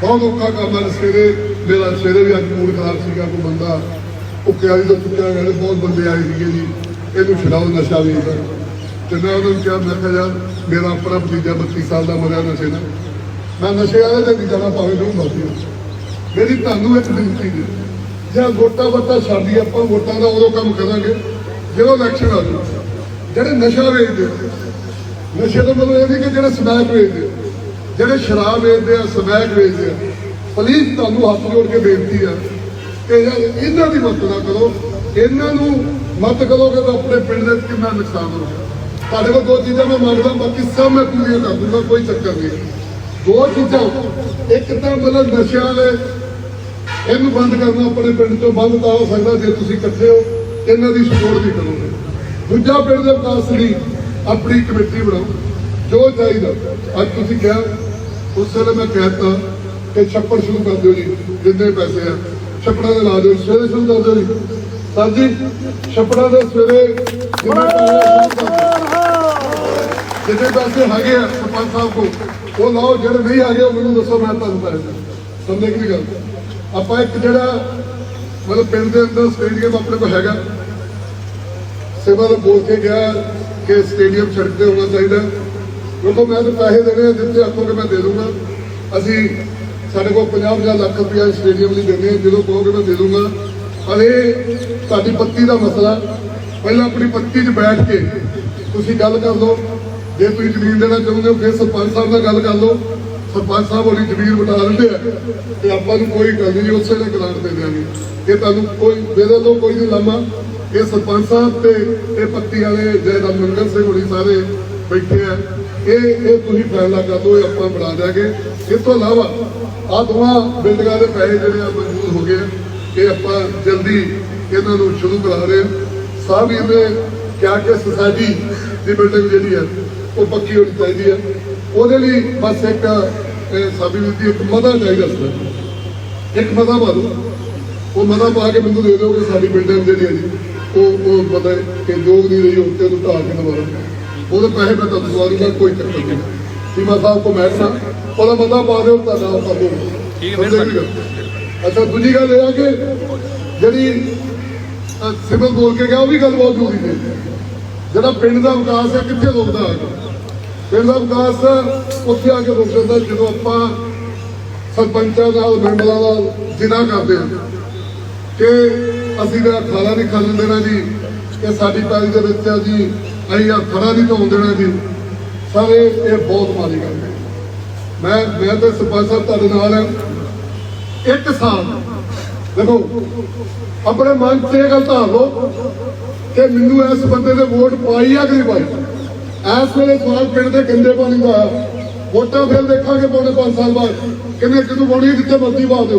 ਬਹੁਤ ਔਖਾ ਕੰਮ ਹੈ ਸਵੇਰੇ, ਮੇਰਾ ਸਵੇਰੇ ਵੀ ਅੱਜ ਮੂਡ ਖਰਾਬ ਸੀਗਾ, ਕੋਈ ਬੰਦਾ ਉੱਕਿਆ ਵੀ ਤਾਂ ਚੁੱਕਿਆ ਗਿਆ ਬਹੁਤ ਬੰਦੇ ਆਏ ਸੀਗੇ ਜੀ। ਇਹਨੂੰ ਛਡਾਓ, ਨਸ਼ਾ ਵੀ ਵੇਚਦਾ ਤੇ ਮੈਂ ਉਹਨਾਂ ਨੂੰ ਕਿਹਾ, ਮੈਂ ਕਿਹਾ, ਯਾਰ, ਮੇਰਾ ਆਪਣਾ ਭਤੀਜਾ 32 ਸਾਲ ਦਾ ਮਰਿਆ ਨਸ਼ੇ ਨਾਲ। ਮੈਂ ਨਸ਼ੇ ਵਾਲੇ ਤੇ ਨਹੀਂ ਜਾਣਾ ਪਾਵੇ ਨੂੰ ਮਰਦੀ ਮੇਰੀ ਤੁਹਾਨੂੰ ਇੱਕ ਬੇਨਤੀ ਜੀ ਜਾਂ ਵੋਟਾਂ ਵੱਟਾਂ ਛੱਡੀ ਆਪਾਂ ਵੋਟਾਂ ਦਾ ਉਦੋਂ ਕੰਮ ਕਰਾਂਗੇ, ਜਦੋਂ ਇਲੈਕਸ਼ਨ ਆ ਜਾਊ। ਜਿਹੜੇ ਨਸ਼ਾ ਵੇਚਦੇ ਨਸ਼ੇ ਤੋਂ ਮਤਲਬ ਇਹ ਨਹੀਂ ਕਿ ਜਿਹੜੇ ਸਮੈਕ ਵੇਚਦੇ ਜਿਹੜੇ ਸ਼ਰਾਬ ਵੇਚਦੇ ਆ, ਸਮੈਕ ਵੇਚਦੇ ਆ। ਪਲੀਜ਼ ਤੁਹਾਨੂੰ ਹੱਥ ਜੋੜ ਕੇ ਬੇਨਤੀ ਆ ਕਿ ਯਾਰ ਇਹਨਾਂ ਦੀ ਮਦਦ ਨਾ ਕਰੋ। ਇਹਨਾਂ ਨੂੰ ਮਤ ਕਰੋਗੇ ਤਾਂ ਆਪਣੇ ਪਿੰਡ ਦੇ ਵਿੱਚ ਕਿੰਨਾ ਨੁਕਸਾਨ ਹੋਊਗਾ। ਤੁਹਾਡੇ ਕੋਲ ਦੋ ਚੀਜ਼ਾਂ ਮੈਂ ਮੰਗਦਾ, ਬਾਕੀ ਸਭ ਮੈਂ ਪੂਰੀਆਂ ਕਰ ਦੂੰਗਾ, ਕੋਈ ਚੱਕਰ ਨਹੀਂ। ਦੋ ਚੀਜ਼ਾਂ, ਇੱਕ ਤਾਂ ਮਤਲਬ ਨਸ਼ਿਆਂ ਵਾਲੇ ਇਹਨੂੰ ਬੰਦ ਕਰਨਾ ਆਪਣੇ ਪਿੰਡ ਤੋਂ ਬੰਦ ਤਾਂ ਹੋ ਸਕਦਾ ਜੇ ਤੁਸੀਂ ਇਕੱਠੇ ਹੋ, ਇਹਨਾਂ ਦੀ ਸਪੋਰਟ ਵੀ ਕਰੋਗੇ। ਦੂਜਾ ਪਿੰਡ ਦੇ ਵਿਕਾਸ ਲਈ ਆਪਣੀ ਕਮੇਟੀ ਬਣਾਓ, ਜੋ ਚਾਹੀਦਾ। ਅੱਜ ਤੁਸੀਂ ਕਿਹਾ, ਉਸ ਵੇਲੇ ਮੈਂ ਕਹਿਤਾ ਕਿ ਛੱਪੜ ਸ਼ੁਰੂ ਕਰ ਦਿਓ ਜੀ, ਜਿੰਨੇ ਪੈਸੇ ਆ। ਛੱਪੜਾਂ ਦੇ ਲਾ ਦਿਓ, ਸਵੇਰੇ ਸ਼ੁਰੂ ਕਰ ਦਿਓ ਜੀ। ਸਰ ਜੀ, ਛੱਪੜਾਂ ਦੇ ਸਵੇਰੇ ਜਿੰਨੇ ਪੈਸੇ ਜਿੰਨੇ ਪੈਸੇ ਹੈਗੇ ਆ, ਸਰਪੰਚ ਸਾਹਿਬ ਕੋ ਉਹ ਲਾਓ, ਜਿਹੜੇ ਨਹੀਂ ਹੈਗੇ, ਉਹ ਮੈਨੂੰ ਦੱਸੋ, ਮੈਂ ਤੁਹਾਨੂੰ ਪੈਸੇ ਦਿੰਦਾ। ਸਮਝੇ ਗੱਲ? ਆਪਾਂ ਇੱਕ ਜਿਹੜਾ ਮਤਲਬ ਪਿੰਡ ਦੇ ਅੰਦਰ ਸਟੇਡੀਅਮ ਆਪਣੇ ਕੋਲ ਹੈਗਾ। ਸੇਵਾ ਦਾ ਬੋਲ ਕੇ ਗਿਆ ਕਿ ਸਟੇਡੀਅਮ ਸੜਕ ਤੇ ਹੋਣਾ ਚਾਹੀਦਾ। ਕਿਉਂਕਿ ਮੈਂ ਤਾਂ ਪੈਸੇ ਦੇਣੇ ਆ, ਜਿੱਥੇ ਆਖੋਗੇ ਮੈਂ ਦੇ ਦੂੰਗਾ। ਅਸੀਂ ਸਾਡੇ ਕੋਲ 50 ਲੱਖ ਰੁਪਇਆ ਸਟੇਡੀਅਮ ਲਈ ਦਿੰਦੇ ਹਾਂ ਜਦੋਂ ਕਹੋਗੇ ਮੈਂ ਦੇ ਦੂੰਗਾ। ਪਰ ਇਹ ਤੁਹਾਡੀ ਪੱਤੀ ਦਾ ਮਸਲਾ। ਪਹਿਲਾਂ ਆਪਣੀ ਪੱਤੀ 'ਚ ਬੈਠ ਕੇ ਤੁਸੀਂ ਗੱਲ ਕਰ ਲਓ। ਜੇ ਤੁਸੀਂ ਜ਼ਮੀਨ ਦੇਣਾ ਚਾਹੁੰਦੇ ਹੋ ਫਿਰ ਸਰਪੰਚ ਸਾਹਿਬ ਨਾਲ ਗੱਲ ਕਰ ਲਓ। ਸਰਪੰਚ ਸਾਹਿਬ ਉਹਦੀ ਜ਼ਮੀਨ ਬਤਾ ਦਿੰਦੇ ਆ ਤੇ ਆਪਾਂ ਨੂੰ ਕੋਈ ਗੱਲ ਨਹੀਂ, ਉਸੇ ਨੇ ਗ੍ਰਾਂਟ ਦੇ ਦਿਆਂਗੇ। ਇਹ ਤੁਹਾਨੂੰ ਕੋਈ ਮੇਰੇ ਵੱਲੋਂ ਕੋਈ ਨਹੀਂ ਲਾਮਾ। ਇਹ ਸਰਪੰਚ ਸਾਹਿਬ ਤੇ ਇਹ ਪੱਤੀ ਵਾਲੇ ਜਿਹੜਾ ਮੰਗਲ ਸਿੰਘ ਹੋਣੀ ਸਾਰੇ ਬੈਠੇ ਆ। ਇਹ ਇਹ ਤੁਸੀਂ ਫੈਸਲਾ ਕਰ ਲਓ ਇਹ ਆਪਾਂ ਬਣਾ ਦਿਆਂਗੇ। ਇਸ ਤੋਂ ਇਲਾਵਾ ਆ ਦੋਵਾਂ ਬਿਲਡਿੰਗਾਂ ਦੇ ਪੈਸੇ ਜਿਹੜੇ ਆ ਮਨਜ਼ੂਰ ਹੋ ਗਏ ਆ। ਇਹ ਆਪਾਂ ਜਲਦੀ ਇਹਨਾਂ ਨੂੰ ਸ਼ੁਰੂ ਕਰਾ ਰਹੇ ਹਾਂ ਸਾਹਿਬ ਇਹਨੇ ਕਿਹਾ ਕਿ ਸੁਸਾਇਟੀ ਦੀ ਬਿਲਡਿੰਗ ਜਿਹੜੀ ਹੈ ਉਹ ਪੱਕੀ ਹੋਣੀ ਚਾਹੀਦੀ ਹੈ ਉਹਦੇ ਲਈ ਬਸ ਇੱਕ ਇਹ ਸਾਬੀ ਦੀ ਇੱਕ ਮਦਾ ਚਾਹੀਦਾ ਸੀ। ਇੱਕ ਮਦਾ ਪਾ ਦਿਓ। ਉਹ ਮਦਾ ਪਾ ਕੇ ਮੈਨੂੰ ਦੇ ਦਿਓ ਕਿ ਸਾਡੀ ਬਿਲਡਿੰਗ ਜਿਹੜੀ ਹੈ ਜੀ ਉਹ ਉਹ ਮਦਾ ਕਿ ਜੋ ਨਹੀਂ ਰਹੀ ਉਹ ਤੇ ਉਹਨੂੰ ਢਾਹ ਕੇ ਦੁਬਾਰਾ। ਉਹਦੇ ਪੈਸੇ ਮੈਂ ਤੁਹਾਨੂੰ ਦਵਾ ਦੂੰਗਾ ਕੋਈ ਚੱਕਰ ਨਹੀਂ। ਸੀਮਾ ਸਾਹਿਬ ਕੋ ਮੈਂ ਨਾ ਉਹਦਾ ਮਦਾ ਪਾ ਦਿਓ ਤੁਹਾਡਾ ਕਰ ਦਿਓ। ਠੀਕ ਹੈ? ਅੱਛਾ ਦੂਜੀ ਗੱਲ ਇਹ ਆ ਕਿ ਜਿਹੜੀ ਸਿਮਰ ਬੋਲ ਕੇ ਗਿਆ ਉਹ ਵੀ ਗੱਲ ਬਹੁਤ ਜ਼ਰੂਰੀ ਹੈ ਜਿਹੜਾ ਪਿੰਡ ਦਾ ਵਿਕਾਸ ਹੈ ਕਿੱਥੇ ਰੁਕਦਾ ਹੈ? ਪਿੰਡ ਦਾ ਵਿਕਾਸ, ਉੱਥੇ ਆ ਕੇ ਰੁਕ ਜਾਂਦਾ ਜਦੋਂ ਆਪਾਂ ਸਰਪੰਚਾਂ ਨਾਲ, ਮੈਂਬਰਾਂ ਨਾਲ ਜਿਨਾ ਕਰਦੇ ਹਾਂ। ਕਿ ਅਸੀਂ ਦਾ ਖਾਣਾ ਨਹੀਂ ਖਾਣ ਦੇਣਾ ਜੀ, ਕਿ ਸਾਡੀ ਪੈਲੀ ਦੇ ਵਿੱਚ ਆ ਜੀ, ਅਸੀਂ ਆ ਨਹੀਂ ਧੋਣ ਦੇਣਾ ਜੀ। ਸਾਰੇ ਇਹ ਬਹੁਤ ਮਾੜੀ ਗੱਲ ਹੈ। ਮੈਂ ਮੈਂ ਤੇ ਸਰਪੰਚ ਸਾਹਿਬ ਤੁਹਾਡੇ ਨਾਲ ਹਾਂ। ਇੱਕ ਸਾਲ, ਦੇਖੋ, ਆਪਣੇ ਮਨ 'ਚ ਇਹ ਗੱਲ ਧਾਰ ਲਓ ਕਿ ਮੈਨੂੰ ਇਸ ਬੰਦੇ ਨੇ ਵੋਟ ਪਾਈ ਆ ਕਿ ਨਹੀਂ ਪਾਈ? ਇਸ ਵੇਲੇ ਸਵਾਲ ਪਿੰਡ ਦੇ ਗੰਦੇ ਪਾਣੀ ਦਾ। ਵੋਟਾਂ ਫਿਰ ਦੇਖਾਂਗੇ ਪੌਣੇ 5 ਸਾਲ ਬਾਅਦ। ਕਿੰਨੇ ਕਿਦੋਂ ਪਾਉਣੀ ਜਿੱਥੇ ਮਰਜ਼ੀ ਪਾ ਦਿਓ।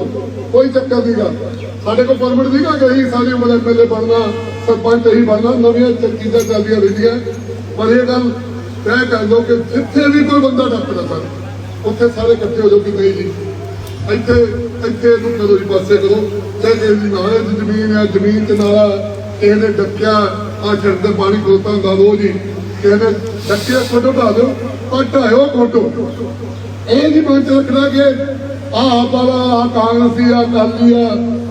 ਕੋਈ ਚੱਕਰ ਨਹੀਂਗਾ ਸਾਡੇ ਕੋਲ ਪਰਮਿਟ ਨਹੀਂਗਾ ਕਿ ਸਾਰੀ ਉਮਰ ਐਮਐਲਏ ਬਣਨਾ, ਸਰਪੰਚ ਹੀ ਬਣਨਾ, ਨਵੀਆਂ ਚੀਜ਼ਾਂ ਚੱਲਦੀਆਂ ਰਹਿੰਦੀਆਂ। ਪਰ ਇਹ ਗੱਲ ਤੈਅ ਕਰ ਲਓ ਕਿ ਜਿੱਥੇ ਵੀ ਕੋਈ ਬੰਦਾ ਡੱਕਦਾ ਸਰ ਉੱਥੇ ਸਾਰੇ ਇਕੱਠੇ ਹੋ ਜਾਓ ਕਿ ਨਹੀਂ ਜੀ। ਇੱਥੇ ਇੱਥੇ ਇਹਨੂੰ ਕਰੋ ਜੀ ਪਾਸੇ ਕਰੋ। ਚਾਹੇ ਕਿਸੇ ਦੀ ਨਾਲੇ ਦੀ ਜ਼ਮੀਨ ਹੈ, ਜ਼ਮੀਨ ਤੇ ਨਾਲਾ ਕਿਸੇ ਨੇ ਡੱਕਿਆ, ਆ ਛੱਡ ਪਾਣੀ ਖਲੋਤਾ ਹੁੰਦਾ, ਰੋਜ਼ ਹੀ ਕਿਸੇ ਨੇ ਫੋਟੋ ਢਾ ਦਿਓ ਆ ਢਾਇਓ ਫੋਟੋ। ਇਹ ਨਹੀਂ ਮਨ ਚ ਰੱਖਣਾ ਕਿ ਆਹ ਬਾਲਾ, ਆ ਕਾਂਗਰਸੀ, ਆ ਕਾਲੀ ਆ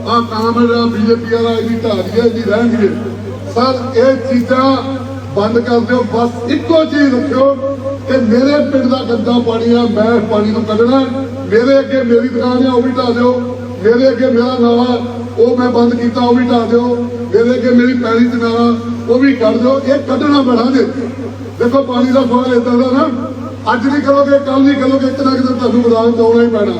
ਆ ਕਾਮਰ ਬੀਜੇਪੀ ਵਾਲਾ ਇਹਦੀ ਢਾਦੀ ਹੈ ਰਹਿਣਗੇ ਸਰ, ਇਹ ਚੀਜ਼ਾਂ ਬੰਦ ਕਰ ਦਿਓ, ਬਸ ਇੱਕੋ ਚੀਜ਼ ਰੱਖਿਓ ਕਿ ਮੇਰੇ ਪਿੰਡ ਦਾ ਗੰਦਾ ਪਾਣੀ ਆ, ਮੈਂ ਪਾਣੀ ਨੂੰ ਕੱਢਣਾ। ਮੇਰੇ ਅੱਗੇ ਮੇਰੀ ਦੁਕਾਨ ਆ, ਉਹ ਵੀ ਢਾ ਦਿਓ। ਮੇਰੇ ਅੱਗੇ ਮੇਰਾ ਨਾਵਾ ਉਹ ਮੈਂ ਬੰਦ ਕੀਤਾ, ਉਹ ਵੀ ਢਾ ਦਿਓ। ਮੇਰੇ ਅੱਗੇ ਮੇਰੀ ਪੈਲੀ ਚ ਨਾਵਾ ਉਹ ਵੀ ਕੱਢ ਦਿਓ। ਇਹ ਕੱਢਣਾ ਬੜਾ ਜੇ। ਦੇਖੋ, ਪਾਣੀ ਦਾ ਸਵਾਲ ਇਦਾਂ ਦਾ ਨਾ, ਅੱਜ ਨਹੀਂ ਕਰੋਗੇ ਕੱਲ ਨਹੀਂ ਕਰੋਗੇ, ਇੱਕ ਨਾ ਕਿਤੇ ਤੁਹਾਨੂੰ ਮੈਦਾਨ ਚ ਹੀ ਪੈਣਾ।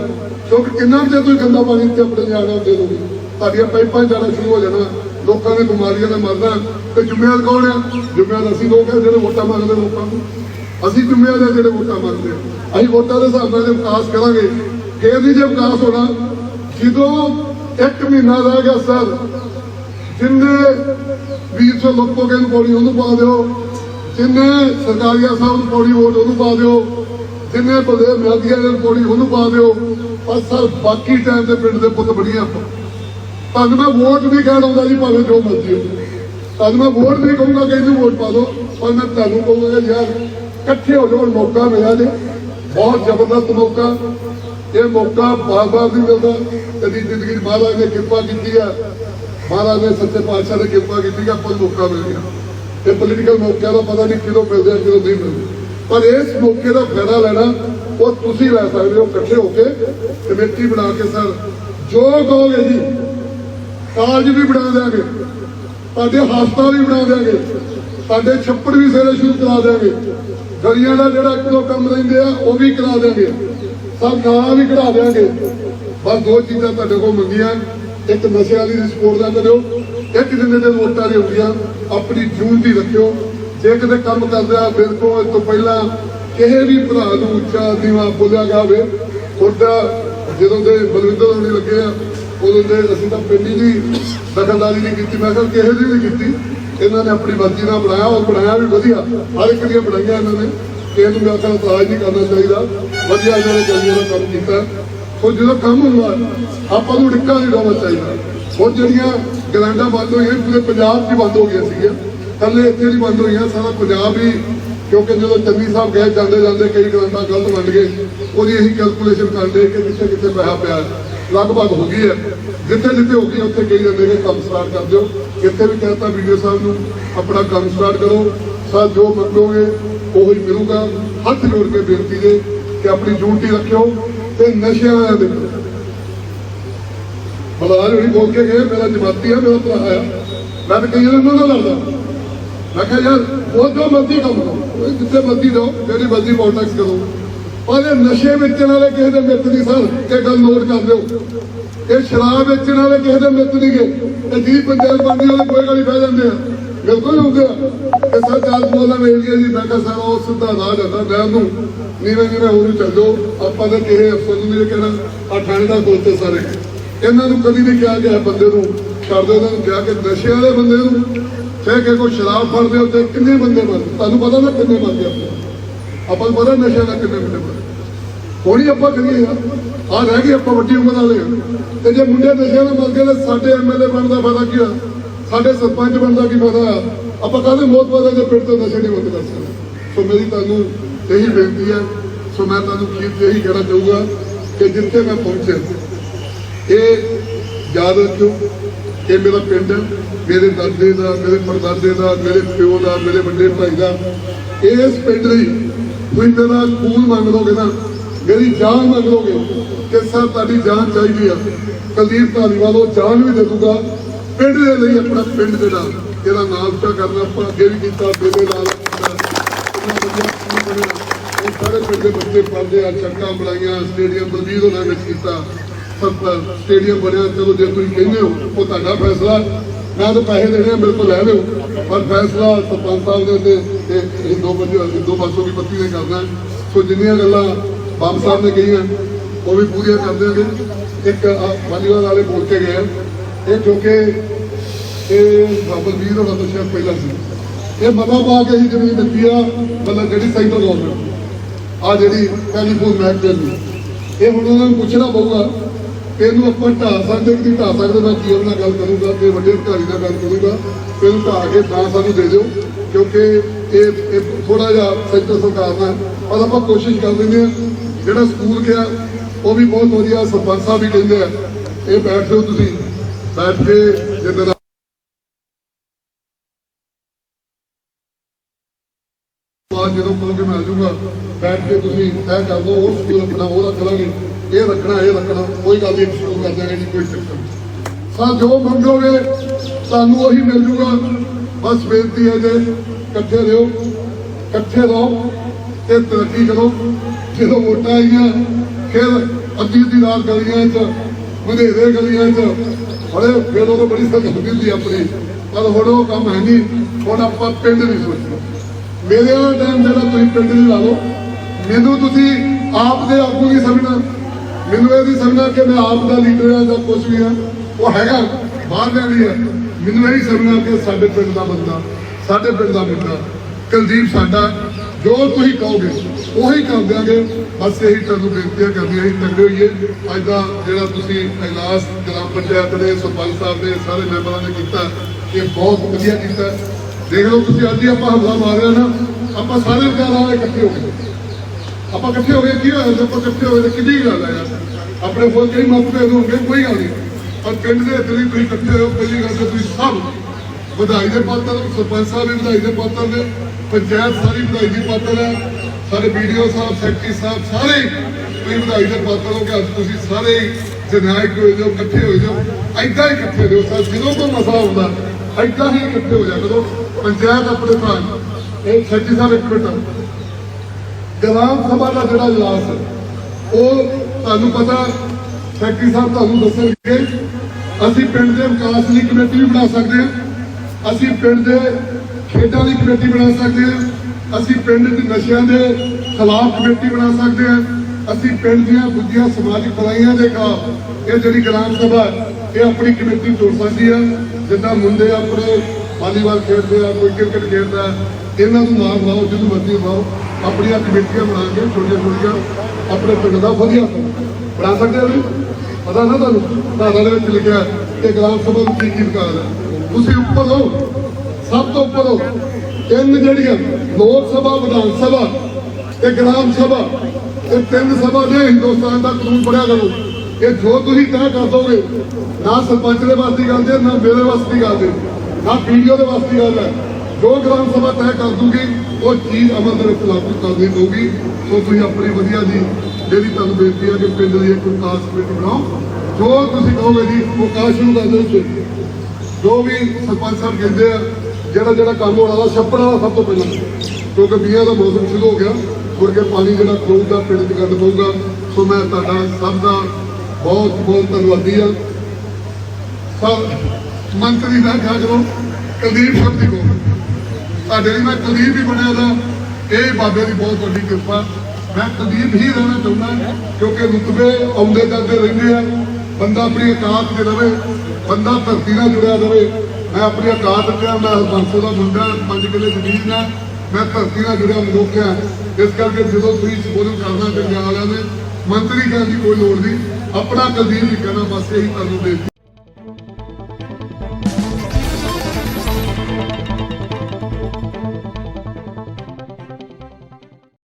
ਕਿਉਂਕਿ ਕਿੰਨਾ ਕੁ ਚਿਰ ਤੁਸੀਂ ਗੰਦਾ ਪਾਣੀ ਤੇ ਆਪਣੇ ਨਿਆਣਿਆਂ ਦੇ ਦੋਗੇ ਤੁਹਾਡੀਆਂ ਪਾਈਪਾਂ ਜਾਣਾ ਸ਼ੁਰੂ ਹੋ ਜਾਣਾ। ਲੋਕਾਂ ਨੇ ਬਿਮਾਰੀਆਂ ਨਾਲ ਮਰਨਾ। ਤੇ ਜ਼ਿੰਮੇਵਾਰ ਕੌਣ ਆ? ਜ਼ਿੰਮੇਵਾਰ ਅਸੀਂ ਲੋਕ ਆ? ਜਿਹੜੇ ਵੋਟਾਂ ਮੰਗਦੇ ਲੋਕਾਂ ਨੂੰ। ਅਸੀਂ ਜ਼ਿੰਮੇਵਾਰ ਆ ਜਿਹੜੇ ਵੋਟਾਂ ਮੰਗਦੇ ਅਸੀਂ ਵੋਟਾਂ ਦੇ ਹਿਸਾਬ ਨਾਲ ਜੇ ਵਿਕਾਸ ਕਰਾਂਗੇ, ਫੇਰ ਨਹੀਂ ਜੇ ਵਿਕਾਸ ਹੋਣਾ, ਜਦੋਂ ਇੱਕ ਮਹੀਨਾ ਰਹਿ ਗਿਆ ਸਰ ਜਿੰਨੇ 200 ਲੋਕੋ ਕੇ ਨੂੰ ਪੌੜੀ ਉਹਨੂੰ ਪਾ ਦਿਓ। ਜਿੰਨੇ ਸਰਕਾਰੀਆ ਸਾਹਿਬ ਨੂੰ ਪੌੜੀ ਵੋਟ ਉਹਨੂੰ ਪਾ ਦਿਓ। ਜਿੰਨੇ ਬਲੇ ਮਿਆਦੀਆਂ ਨੇ ਪੌੜੀ ਉਹਨੂੰ ਪਾ ਦਿਓ। ਪਰ ਸਰ, ਬਾਕੀ ਟਾਈਮ ਦੇ ਪਿੰਡ ਦੇ ਪੁੱਤ ਬੜੀਆਂ ਤੁਹਾਨੂੰ ਮੈਂ ਵੋਟ ਨਹੀਂ ਕਹਿਣ ਆਉਂਦਾ ਜੀ, ਭਾਵੇਂ ਜੋ ਮਰਜ਼ੀ ਹੋ ਤੁਹਾਨੂੰ ਮੈਂ ਵੋਟ ਨਹੀਂ ਕਹੂੰਗਾ ਕਿ ਇਹਨੂੰ ਵੋਟ ਪਾ ਦਿਓ। ਪਰ ਮੈਂ ਤੁਹਾਨੂੰ ਕਹੂੰਗਾ ਕਿ ਯਾਰ, ਇਕੱਠੇ ਹੋ ਜਾਓ ਮੌਕਾ ਮਿਲਿਆ ਜੇ। ਬਹੁਤ ਜ਼ਬਰਦਸਤ ਮੌਕਾ। ਇਹ ਮੌਕਾ ਬਾਰ-ਬਾਰ ਨਹੀਂ ਮਿਲਦਾ। ਕਦੀ ਜ਼ਿੰਦਗੀ ਮਹਾਰਾਜ ਨੇ ਕਿਰਪਾ ਕੀਤੀ ਆ। ਮਹਾਰਾਜ ਨੇ ਸੱਚੇ ਪਾਤਸ਼ਾਹ ਨੇ ਕਿਰਪਾ ਕੀਤੀ ਕਿ ਆਪਾਂ ਨੂੰ ਮੌਕਾ ਮਿਲ ਗਿਆ। ਇਹ ਪੋਲੀਟੀਕਲ ਮੌਕਿਆਂ ਦਾ ਪਤਾ ਨਹੀਂ ਕਿਦੋਂ ਮਿਲਦੇ ਆ ਕਿਦੋਂ ਨਹੀਂ ਮਿਲਦੇ। ਪਰ ਇਸ ਮੌਕੇ ਦਾ ਫਾਇਦਾ ਲੈਣਾ, ਉਹ ਤੁਸੀਂ ਲੈ ਸਕਦੇ ਹੋ ਇਕੱਠੇ ਹੋ ਕੇ ਕਮੇਟੀ ਬਣਾ ਕੇ ਸਰ। ਜੋ ਕਹੋਗੇ ਜੀ, ਕਾਲਜ ਵੀ ਬਣਾ ਦਿਆਂਗੇ ਤੁਹਾਡੇ ਹਸਪਤਾਲ ਵੀ ਬਣਾ ਦਿਆਂਗੇ ਤੁਹਾਡੇ ਛੱਪੜ ਵੀ ਸਵੇਰੇ ਸ਼ੁਰੂ ਕਰਾ ਦਿਆਂਗੇ, ਗਲੀਆਂ ਦਾ ਜਿਹੜਾ ਇੱਕ ਕੰਮ ਰਹਿੰਦੇ ਆ, ਉਹ ਵੀ ਕਰਾ ਦਿਆਂਗੇ। ਸਭ ਨਾਂ ਵੀ ਕਢਾ ਦਿਆਂਗੇ। ਬਸ ਦੋ ਚੀਜ਼ਾਂ ਤੁਹਾਡੇ ਕੋਲ ਮੰਗੀਆਂ। ਇੱਕ ਨਸ਼ੇ ਵਾਲੀ ਦੀ ਸਪੋਰਟ ਦਾ ਕਰਿਓ। ਇੱਕ ਜਿੰਨੇ ਦੇ ਵੋਟਾਂ ਦੀ ਹੁੰਦੀਆਂ ਆਪਣੀ ਜੂਨ ਦੀ ਰੱਖਿਓ। ਜੇ ਕਿਤੇ ਕੰਮ ਕਰਦੇ ਆ ਬਿਲਕੁਲ ਇਸ ਤੋਂ ਪਹਿਲਾਂ ਕਿਸੇ ਵੀ ਭਰਾ ਨੂੰ ਉੱਚਾ ਨੀਵਾਂ ਬੋਲਿਆ ਜਾਵੇ। ਉਹਦਾ ਜਦੋਂ ਦੇ ਬਲਵਿੰਦਰ ਹੋਣੀ ਲੱਗੇ ਆ, ਉਦੋਂ ਦੇ ਅਸੀਂ ਤਾਂ ਪਿੰਡੀ ਦੀ ਦਖਲਦਾਰੀ ਨਹੀਂ ਕੀਤੀ। ਮੈਂ ਕਿਹਾ ਕਿਸੇ ਦੀ ਨਹੀਂ ਕੀਤੀ। ਇਹਨਾਂ ਨੇ ਆਪਣੀ ਮਰਜ਼ੀ ਨਾਲ ਬਣਾਇਆ ਉਹ ਬਣਾਇਆ ਵੀ ਵਧੀਆ। ਹਰ ਇੱਕ ਦੀਆਂ ਬਣਾਈਆਂ ਇਹਨਾਂ ਨੇ। ਕਿਸੇ ਨੂੰ ਮੈਂ ਕਹਿੰਦਾ ਇਤਰਾਜ਼ ਨਹੀਂ ਕਰਨਾ ਚਾਹੀਦਾ। ਵਧੀਆ ਇਹਨਾਂ ਨੇ ਜਲਦੀ ਦਾ ਕੰਮ ਕੀਤਾ। ਸੋ ਜਦੋਂ ਕੰਮ ਹੁੰਦਾ, ਆਪਾਂ ਨੂੰ ਡਿੱਕਾ ਨਹੀਂ ਲਾਉਣਾ ਚਾਹੀਦਾ। ਹੁਣ ਜਿਹੜੀਆਂ ਗਰਾਂਡਾਂ ਬੰਦ ਹੋਈਆਂ, ਪੂਰੇ ਪੰਜਾਬ 'ਚ ਬੰਦ ਹੋ ਗਈਆਂ ਸੀਗੀਆਂ। ਥੱਲੇ ਇੱਥੇ ਨਹੀਂ ਬੰਦ ਹੋਈਆਂ, ਸਾਰਾ ਪੰਜਾਬ ਹੀ ਕਿਉਂਕਿ ਜਦੋਂ ਚੰਨੀ ਸਾਹਿਬ ਗਏ, ਜਾਂਦੇ ਜਾਂਦੇ ਕਈ ਗਰਾਂਡਾਂ ਗਲਤ ਬਣ ਗਏ। ਉਹਦੀ ਅਸੀਂ ਕੈਲਕੂਲੇਸ਼ਨ ਕਰਦੇ ਕਿ ਕਿੱਥੇ ਕਿੱਥੇ ਪੈਸਾ ਪਿਆ। ਲਗਭਗ ਹੋ ਗਈ ਹੈ। ਜਿੱਥੇ ਜਿੱਥੇ ਹੋ ਗਈ, ਉੱਥੇ ਕਈ ਜਾਂਦੇ ਨੇ ਕੰਮ ਸਟਾਰਟ ਕਰ ਦਿਓ। ਇੱਥੇ ਵੀ ਕਹਿੰਦਾ ਵੀਡੀਓ ਸਾਹਿਬ ਨੂੰ, ਆਪਣਾ ਕੰਮ ਸਟਾਰਟ ਕਰੋ। ਸਰ, ਜੋ ਮੰਗੋਗੇ, ਉਹੀ ਮਿਲੂਗਾ। ਹੱਥ ਜੋੜ ਕੇ ਬੇਨਤੀ ਹੈ ਕਿ ਆਪਣੀ ਡਿਊਟੀ ਰੱਖਿਓ। ਤੇ ਨਸ਼ਿਆਂ ਵਾਲਿਆਂ ਦੇ ਬਲਾਜ ਹੋਣੀ ਬੋਲ ਕੇ ਗਏ, ਮੇਰਾ ਜਮਾਤੀ ਆ, ਮੇਰਾ ਭਰਾ ਆ। ਮੈਂ ਤਾਂ ਕਈ ਉਹਨਾਂ ਨਾਲ ਲੜਦਾ। ਮੈਂ ਕਿਹਾ, ਯਾਰ ਉਹ ਜੋ ਮਰਜ਼ੀ ਕੰਮ ਕਰੋ। ਜਿੱਥੇ ਮਰਜ਼ੀ ਜਾਓ, ਜਿਹੜੀ ਮਰਜ਼ੀ ਪੋਲਿਟਿਕਸ ਕਰੋ। ਪਰ ਇਹ ਨਸ਼ੇ ਵੇਚਣ ਵਾਲੇ ਕਿਸੇ ਦੇ ਮਿੱਤ ਨਹੀਂ ਸਰ, ਇਹ ਗੱਲ ਨੋਟ ਕਰ ਲਿਓ। ਇਹ ਸ਼ਰਾਬ ਵੇਚਣ ਵਾਲੇ ਕਿਸੇ ਦੇ ਮਿੱਤ ਨਹੀਂ ਗਏ ਇਹ ਜੀ ਪੰਚਾਇਤ ਬਣਦੀ ਵਾਲੇ ਕੋਈ ਗਾਲੀ ਬਹਿ ਜਾਂਦੇ ਆ। ਬਿਲਕੁਲ ਹੁੰਦੇ ਆ ਤੇ ਸਰ ਜਲ ਬੋਲਣਾ ਵੇਚ ਗਿਆ ਜੀ। ਮੈਂ ਕਿਹਾ, ਸਰ, ਉਹ ਸਿੱਧਾ ਰਾਹ ਜਾਂਦਾ ਮੈਂ ਉਹਨੂੰ ਨੀਵੇਂ ਹੋਰ ਚੱਲ ਜਾਓ ਆਪਾਂ ਤਾਂ ਕਿਸੇ ਅਫਸਰ ਨੂੰ ਨਹੀਂ ਕਹਿਣਾ ਆ ਥਾਣੇਦਾਰ ਦੋਸਤੇ ਸਾਰੇ। ਇਹਨਾਂ ਨੂੰ ਕਦੀ ਨਹੀਂ ਕਿਹਾ ਗਿਆ ਬੰਦੇ ਨੂੰ। ਕਰਦੇ ਉਹਨਾਂ ਨੂੰ, ਕਿਹਾ ਕਿ ਨਸ਼ੇ ਵਾਲੇ ਬੰਦੇ ਨੂੰ ਚਾਹੇ ਕਿ ਕੋਈ ਸ਼ਰਾਬ ਫੜਦੇ ਹੋ ਕਿੰਨੇ ਬੰਦੇ ਮਰ ਤੁਹਾਨੂੰ ਪਤਾ ਨਾ ਕਿੰਨੇ ਮਰ ਗਏ ਆਪਾਂ ਨੂੰ ਪਤਾ ਨਸ਼ੇ ਦਾ ਕਿੰਨੇ ਬੰਦੇ ਮਰ ਹੋਣੀ ਆਪਾਂ ਕਰੀਏ ਆ ਰਹਿ ਗਏ ਆਪਾਂ ਵੱਡੀ ਉਮਰ ਵਾਲੇ ਆ। ਤੇ ਜੇ ਮੁੰਡੇ ਨਸ਼ਿਆਂ ਨਾਲ ਮਰ ਗਏ ਤਾਂ ਸਾਡੇ ਐਮਐਲਏ ਬਣਨ ਦਾ ਫਾਇਦਾ ਕੀ ਆ? ਸਾਡੇ ਸਰਪੰਚ ਬਣਦਾ ਕੀ ਫਾਇਦਾ ਆ? ਆਪਾਂ ਕਾਹਦੇ ਮੌਤ ਵਾਲੇ ਦੇ ਪਿੰਡ ਤੋਂ ਨਸ਼ੇ ਨਹੀਂ ਬੰਦ ਕਰ ਸਕਦੇ ਸੋ ਮੇਰੀ ਤੁਹਾਨੂੰ ਇਹੀ ਬੇਨਤੀ ਹੈ। ਸੋ ਮੈਂ ਤੁਹਾਨੂੰ ਕੀ ਇਹੀ ਕਹਿਣਾ ਚਾਹੂੰਗਾ ਕਿ ਜਿੱਥੇ ਮੈਂ ਪਹੁੰਚਿਆ ਇਹ ਯਾਦ ਰੱਖਿਓ ਇਹ ਮੇਰਾ ਪਿੰਡ ਹੈ, ਮੇਰੇ ਦਾਦੇ ਦਾ ਮੇਰੇ ਪਰਦਾਦੇ ਦਾ ਮੇਰੇ ਪਿਓ ਦਾ ਮੇਰੇ ਵੱਡੇ ਭਾਈ ਦਾ। ਇਸ ਪਿੰਡ ਲਈ ਤੁਸੀਂ ਮੇਰਾ ਖੂਨ ਮੰਗ ਲੋਗੇ ਨਾ ਮੇਰੀ ਜਾਨ ਮੰਗ ਲੋਗੇ ਕਿ ਸਰ ਤੁਹਾਡੀ ਜਾਨ ਚਾਹੀਦੀ ਆ। ਕੁਲਦੀਪ ਧਾਲੀਵਾਲ ਉਹ ਜਾਨ ਵੀ ਦੇ ਦੂਗਾ। ਪਿੰਡ ਦੇ ਲਈ ਆਪਣਾ ਪਿੰਡ ਜਿਹੜਾ ਇਹਦਾ ਨਾਮ ਉੱਚਾ ਕਰਨਾ ਆਪਾਂ ਅੱਗੇ ਵੀ ਕੀਤਾ ਬੇਲੇ ਨਾਲ ਉਹ ਪਿੰਡ ਦੇ ਬੱਚੇ ਪੜ੍ਹਦੇ ਆ ਚੱਕਾਂ ਬਣਾਈਆਂ ਸਟੇਡੀਅਮ ਬਲਬੀਰ ਉਹਨਾਂ ਵਿੱਚ ਕੀਤਾ। ਸਟੇਡੀਅਮ ਬਣਿਆ ਚਲੋ ਜੇ ਤੁਸੀਂ ਕਹਿੰਦੇ ਹੋ ਉਹ ਤੁਹਾਡਾ ਫੈਸਲਾ। ਮੈਂ ਤਾਂ ਪੈਸੇ ਦੇਣੇ ਮੇਰੇ ਕੋਲ ਲੈ ਲਿਓ ਪਰ ਫੈਸਲਾ ਸਰਪੰਚ ਸਾਹਿਬ ਦੇ ਤੇ ਤੇ ਬੰਦੇ ਦੋ ਪਾਸੋਂ ਵੀ ਪੱਤੀ ਨੇ ਕਰਨਾ। ਸੋ ਜਿੰਨੀਆਂ ਗੱਲਾਂ ਬਾਬ ਸਾਹਿਬ ਨੇ ਕਹੀਆਂ ਉਹ ਵੀ ਪੂਰੀਆਂ ਕਰਦੇ ਨੇ ਇੱਕ ਵਾਲੀਵਾਲ ਵਾਲੇ ਬੋਲ ਕੇ ਗਏ ਆ, ਇਹ ਕਿਉਂਕਿ ਇਹ ਬਾਬਲ ਵੀਰ ਹੋਣਾ ਤੋਂ ਸ਼ਾਇਦ ਪਹਿਲਾਂ ਸੀ। ਇਹ ਮਤਾ ਪਾ ਕੇ ਹੀ ਜ਼ਮੀਨ ਦਿੱਤੀ ਆ ਮਤਲਬ ਜਿਹੜੀ ਸੈਂਟਰ ਗਵਰਨਮੈਂਟ ਆ ਜਿਹੜੀ ਟੈਲੀਫੋਨ ਮਹਿਕਮੇ ਦੀ ਇਹ ਹੁਣ ਉਹਨਾਂ ਨੂੰ ਪੁੱਛਣਾ ਪਊਗਾ ਕਿ ਇਹਨੂੰ ਆਪਾਂ ਢਾ ਸਕਦੇ ਕਿ ਢਾ ਸਕਦੇ ਮੈਂ ਕੀ ਨਾਲ ਗੱਲ ਕਰੂੰਗਾ, ਤੇ ਵੱਡੇ ਅਧਿਕਾਰੀ ਨਾਲ ਗੱਲ ਕਰੂੰਗਾ ਇਹਨੂੰ ਢਾ ਕੇ ਤਾਂ ਸਾਨੂੰ ਦੇ ਦਿਓ, ਕਿਉਂਕਿ ਇਹ ਇਹ ਥੋੜਾ ਜਿਹਾ ਸੈਂਟਰ ਸਰਕਾਰ ਨਾਲ ਪਰ ਆਪਾਂ ਕੋਸ਼ਿਸ਼ ਕਰ ਲੈਂਦੇ ਆ ਜਿਹੜਾ ਸਕੂਲ ਗਿਆ, ਉਹ ਵੀ ਬਹੁਤ ਵਧੀਆ, ਸਰਪੰਚ ਸਾਹਿਬ ਵੀ ਕਹਿੰਦੇ ਆ, ਇਹ ਬੈਠ ਜਾਓ ਤੁਸੀਂ, ਬੈਠ ਕੇ ਜਿੱਦਾਂ ਬਾਅਦ ਜਦੋਂ ਕਹੋਗੇ ਮੈਂ ਆ ਬੈਠ ਕੇ ਤੁਸੀਂ ਤੈਅ ਕਰ ਲਓ, ਉਹ ਸਕੂਲ ਰੱਖਣਾ ਉਹ ਰੱਖ ਲਾਂਗੇ, ਇਹ ਰੱਖਣਾ ਇਹ ਰੱਖਣਾ, ਕੋਈ ਗੱਲ ਨਹੀਂ, ਸ਼ੁਰੂ ਕਰ ਦਾਂਗੇ ਜੀ, ਕੋਈ ਚੱਕਰ ਸਾ ਜੋ ਮੰਗੋਗੇ, ਤੁਹਾਨੂੰ ਉਹੀ ਮਿਲ ਜੂਗਾ। ਬਸ ਬੇਨਤੀ ਹੈ ਜੇ ਇਕੱਠੇ ਰਹੋ ਇਕੱਠੇ ਰਹੋ ਤੇ ਤਰੱਕੀ ਕਰੋ। ਜਦੋਂ ਵੋਟਾਂ ਆਈਆਂ, ਫਿਰ ਅੱਧੀ ਅੱਧੀ ਰਾਤ ਗਲੀਆਂ 'ਚ ਵਧੇਰੇ ਗਲੀਆਂ 'ਚ ਬੜੇ ਫਿਰ ਉਹ ਬੜੀ ਸੰਗਤ ਹੁੰਦੀ ਆਪਣੀ। ਪਰ ਹੁਣ ਉਹ ਕੰਮ ਹੈ ਨਹੀਂ, ਹੁਣ ਆਪਾਂ ਪਿੰਡ ਨਹੀਂ ਸੋਚਦੇ ਮੇਰੇ ਵਾਲਾ ਟਾਈਮ ਜਿਹੜਾ ਤੁਸੀਂ ਪਿੰਡ ਨਹੀਂ ਲਾ ਲਓ, ਮੈਨੂੰ ਤੁਸੀਂ ਆਪ ਦੇ ਆਗੂ ਨਹੀਂ ਸਮਝਣਾ। ਮੈਨੂੰ ਇਹ ਨਹੀਂ ਸਮਝਣਾ ਕਿ ਮੈਂ ਆਪ ਦਾ ਲੀਡਰ ਹਾਂ ਜਾਂ ਕੁਝ ਵੀ ਹਾਂ ਉਹ ਹੈਗਾ, ਬਾਹਰ ਦਾ ਵੀ ਹੈ ਮੈਨੂੰ ਇਹ ਨਹੀਂ ਸਮਝਣਾ ਕਿ ਸਾਡੇ ਪਿੰਡ ਦਾ ਬੰਦਾ, ਸਾਡੇ ਪਿੰਡ ਦਾ ਬੰਦਾ ਕੁਲਦੀਪ ਸਾਡਾ, ਜੋ ਤੁਸੀਂ ਕਹੋਗੇ, ਉਹੀ ਕਰ ਦਿਆਂਗੇ। ਬਸ ਇਹੀ ਤੁਹਾਨੂੰ ਬੇਨਤੀਆਂ ਕਰਦੀਆਂ ਅਸੀਂ ਤੰਗੇ ਹੋਈਏ। ਅੱਜ ਦਾ ਜਿਹੜਾ ਤੁਸੀਂ ਇਜਲਾਸ ਗ੍ਰਾਮ ਪੰਚਾਇਤ ਦੇ ਸਰਪੰਚ ਸਾਹਿਬ ਦੇ ਸਾਰੇ ਮੈਂਬਰਾਂ ਨੇ ਕੀਤਾ, ਇਹ ਬਹੁਤ ਵਧੀਆ ਕੀਤਾ। ਦੇਖ ਲਓ ਤੁਸੀਂ, ਅੱਜ ਹੀ ਆਪਾਂ ਹਮਲਾ ਮਾਰਿਆ ਨਾ। ਆਪਾਂ ਸਾਰੇ ਵਿਚਾਰ ਇਕੱਠੇ ਹੋ ਗਏ। ਆਪਾਂ ਇਕੱਠੇ ਹੋ ਗਏ, ਕੀ ਹੋਇਆ? ਜੇ ਆਪਾਂ ਇਕੱਠੇ ਹੋਏ ਤਾਂ ਕਿੰਨੀ ਗੱਲ ਹੈ ਯਾਰ। ਆਪਣੇ ਕੋਲ ਕਈ ਮਤਭੇਦ ਹੋਣਗੇ ਕੋਈ ਗੱਲ ਨਹੀਂ। ਪਰ ਪਿੰਡ ਦੇ ਅਤਲੀ ਤੁਸੀਂ ਇਕੱਠੇ ਹੋ, ਪਹਿਲੀ ਗੱਲ ਤਾਂ ਤੁਸੀਂ ਸਭ ਵਧਾਈ ਦੇ ਪਾਤਰ, ਸਰਪੰਚ ਸਾਹਿਬ ਵੀ ਵਧਾਈ ਦੇ ਪਾਤਰ ਨੇ, ਪੰਚਾਇਤ ਸਾਰੀ ਵਧਾਈ ਦੀ ਪਾਤਰ ਹੈ। ਸਾਡੇ ਵੀਡੀਓ ਸਾਹਿਬ, ਸੈਕਟਰੀ ਸਾਹਿਬ ਸਾਰੇ ਤੁਸੀਂ ਵਧਾਈ ਦੇ ਪਾਤਰ ਹੋ ਕਿ ਅੱਜ ਤੁਸੀਂ ਸਾਰੇ ਹੀ ਜਨਾਇਕ ਹੋਏ ਜੋ, ਇਕੱਠੇ ਹੋਏ ਜੋ ਐਦਾਂ ਹੀ ਇਕੱਠੇ ਰਹੋ। ਸਰ, ਜਦੋਂ ਕੋਈ ਮਸਲਾ ਹੁੰਦਾ ਐਦਾਂ ਹੀ ਇਕੱਠੇ ਹੋ ਜਾ ਕਰੋ। ਪੰਚਾਇਤ ਆਪਣੇ ਥਾਂ ਇਹ ਸੱਚੀ ਸਾਹਿਬ ਇੱਕ ਮਿੰਟ। ਗ੍ਰਾਮ ਸਭਾ ਦਾ ਜਿਹੜਾ ਇਜਲਾਸ ਉਹ ਤੁਹਾਨੂੰ ਪਤਾ ਸੈਕਟਰੀ ਸਾਹਿਬ ਤੁਹਾਨੂੰ ਦੱਸਣਗੇ। ਅਸੀਂ ਪਿੰਡ ਦੇ ਵਿਕਾਸ ਲਈ ਕਮੇਟੀ ਵੀ ਬਣਾ ਸਕਦੇ ਹਾਂ। ਅਸੀਂ ਪਿੰਡ ਦੇ ਖੇਡਾਂ ਦੀ ਕਮੇਟੀ ਬਣਾ ਸਕਦੇ ਹਾਂ। ਅਸੀਂ ਪਿੰਡ ਦੇ ਨਸ਼ਿਆਂ ਦੇ ਖਿਲਾਫ ਕਮੇਟੀ ਬਣਾ ਸਕਦੇ ਹਾਂ। ਅਸੀਂ ਪਿੰਡ ਦੀਆਂ ਦੂਜੀਆਂ ਸਮਾਜਿਕ ਭਲਾਈਆਂ ਦੇ ਖਿਲਾਫ ਇਹ ਜਿਹੜੀ ਗ੍ਰਾਮ ਸਭਾ ਹੈ, ਇਹ ਆਪਣੀ ਕਮੇਟੀ ਚੁਣ ਸਕਦੀ ਹੈ। ਜਿੱਦਾਂ ਮੁੰਡੇ ਆਪਣੇ ਵਾਲੀਬਾਲ ਖੇਡਦੇ ਆ, ਕੋਈ ਕ੍ਰਿਕਟ ਖੇਡਦਾ ਇਹਨਾਂ ਨੂੰ ਨਾਲ ਲਾਓ ਜਿਹਨੂੰ ਮਰਜ਼ੀ ਲਾਓ ਆਪਣੀਆਂ ਕਮੇਟੀਆਂ ਬਣਾ ਕੇ ਛੋਟੀਆਂ ਛੋਟੀਆਂ ਆਪਣੇ ਪਿੰਡ ਦਾ ਵਧੀਆ ਬਣਾ ਸਕਦੇ ਹੋ ਪਤਾ ਨਾ ਤੁਹਾਨੂੰ? ਧਾਰਾ ਦੇ ਵਿੱਚ ਲਿਖਿਆ ਕਿ ਗ੍ਰਾਮ ਸਭਾ ਨੂੰ ਕੀ ਕੀ ਹੈ। ਤੁਸੀਂ ਉੱਪਰ ਹੋ, ਸਭ ਤੋਂ ਉੱਪਰ ਹੋ। ਤਿੰਨ ਜਿਹੜੀਆਂ ਲੋਕ ਸਭਾ, ਵਿਧਾਨ ਸਭਾ ਤੇ ਗ੍ਰਾਮ ਸਭਾ, ਇਹ ਤਿੰਨ ਸਭਾ ਨੇ ਹਿੰਦੁਸਤਾਨ ਦਾ ਕਾਨੂੰਨ ਬਣਿਆ ਕਰੋ। ਇਹ ਜੋ ਤੁਸੀਂ ਤੈਅ ਕਰ ਦੋਗੇ, ਨਾ ਸਰਪੰਚ ਦੇ ਵਾਸਤੇ ਗੱਲ ਹੈ ਨਾ ਮੇਰੇ ਵਾਸਤੇ ਗੱਲ ਹੈ ਨਾ ਵੀਡੀਓ ਦੇ ਵਾਸਤੇ ਗੱਲ ਹੈ। ਜੋ ਗ੍ਰਾਮ ਸਭਾ ਤੈਅ ਕਰ ਦੂਗੀ, ਉਹ ਚੀਜ਼ ਅਮਲ ਦੇ ਵਿੱਚ ਲਾਗੂ ਕਰਨੀ ਪਊਗੀ। ਸੋ ਤੁਸੀਂ ਆਪਣੀ ਵਧੀਆ ਜੀ, ਜਿਹੜੀ ਤੁਹਾਨੂੰ ਬੇਨਤੀ ਹੈ ਕਿ ਪਿੰਡ ਦੀ ਇੱਕ ਵਿਕਾਸ ਕਮੇਟੀ ਬਣਾਓ। ਜੋ ਤੁਸੀਂ ਕਹੋਗੇ ਜੀ, ਉਹ ਕਾਸ਼ ਨੂੰ ਕਰ ਦਿਓ ਜੋ। ਵੀ ਸਰਪੰਚ ਸਾਹਿਬ ਕਹਿੰਦੇ ਆ, ਜਿਹੜਾ ਜਿਹੜਾ ਕੰਮ ਹੋਣਾ ਦਾ ਛੱਪੜ ਵਾਲਾ ਸਭ ਤੋਂ ਪਹਿਲਾਂ। ਕਿਉਂਕਿ ਮੀਂਹਾਂ ਦਾ ਮੌਸਮ ਸ਼ੁਰੂ ਹੋ ਗਿਆ, ਮੁੜ ਕੇ ਪਾਣੀ ਜਿਹੜਾ ਖਲੋਊਗਾ ਪਿੰਡ 'ਚ ਗੱਲ ਪਊਗਾ। ਸੋ ਮੈਂ ਤੁਹਾਡਾ ਸਭ ਦਾ ਬਹੁਤ ਬਹੁਤ ਧੰਨਵਾਦੀ ਆ ਸਭ ਮੰਤਰੀ ਦਾ ਕਿਹਾ ਕਰੋ ਕੁਲਦੀਪ ਸਿੰਘ ਦੀ ਕੋਲ। ਤੁਹਾਡੇ ਲਈ ਮੈਂ ਕੁਲਦੀਪ ਹੀ ਬਣਿਆ ਦਾ। ਇਹ ਬਾਬੇ ਦੀ ਬਹੁਤ ਵੱਡੀ ਕਿਰਪਾ। ਮੈਂ ਕੁਲਦੀਪ ਹੀ ਰਹਿਣਾ ਚਾਹੁੰਦਾ ਕਿਉਂਕਿ ਰੁਤਬੇ ਆਉਂਦੇ ਜਾਂਦੇ ਰਹਿੰਦੇ ਆ। ਬੰਦਾ ਆਪਣੀ ਔਕਾਤ ਤੇ ਰਵੇ ਬੰਦਾ ਧਰਤੀ ਨਾਲ ਜੁੜਿਆ ਰਵੇ। ਮੈਂ ਆਪਣੀ ਔਕਾਤ ਤੇ ਆ, ਮੈਂ ਬੰਸੋ ਦਾ ਮੁੰਡਾ ਪੰਜ ਕਿਲੇ ਜ਼ਮੀਨ ਆ ਮੈਂ ਧਰਤੀ ਨਾਲ ਜੁੜਿਆ ਮਨੁੱਖ ਆ। ਇਸ ਕਰਕੇ ਜਦੋਂ ਤੁਸੀਂ ਸੰਬੋਧਨ ਕਰਨਾ ਪੰਜਾਬ ਵਾਲਿਆਂ ਨੇ ਮੰਤਰੀ ਕਹਿਣ ਦੀ ਕੋਈ ਲੋੜ ਨਹੀਂ। ਆਪਣਾ ਕੁਲਦੀਪ ਹੀ ਕਹਿਣਾ ਬਸ ਇਹੀ ਤੁਹਾਨੂੰ ਦੇ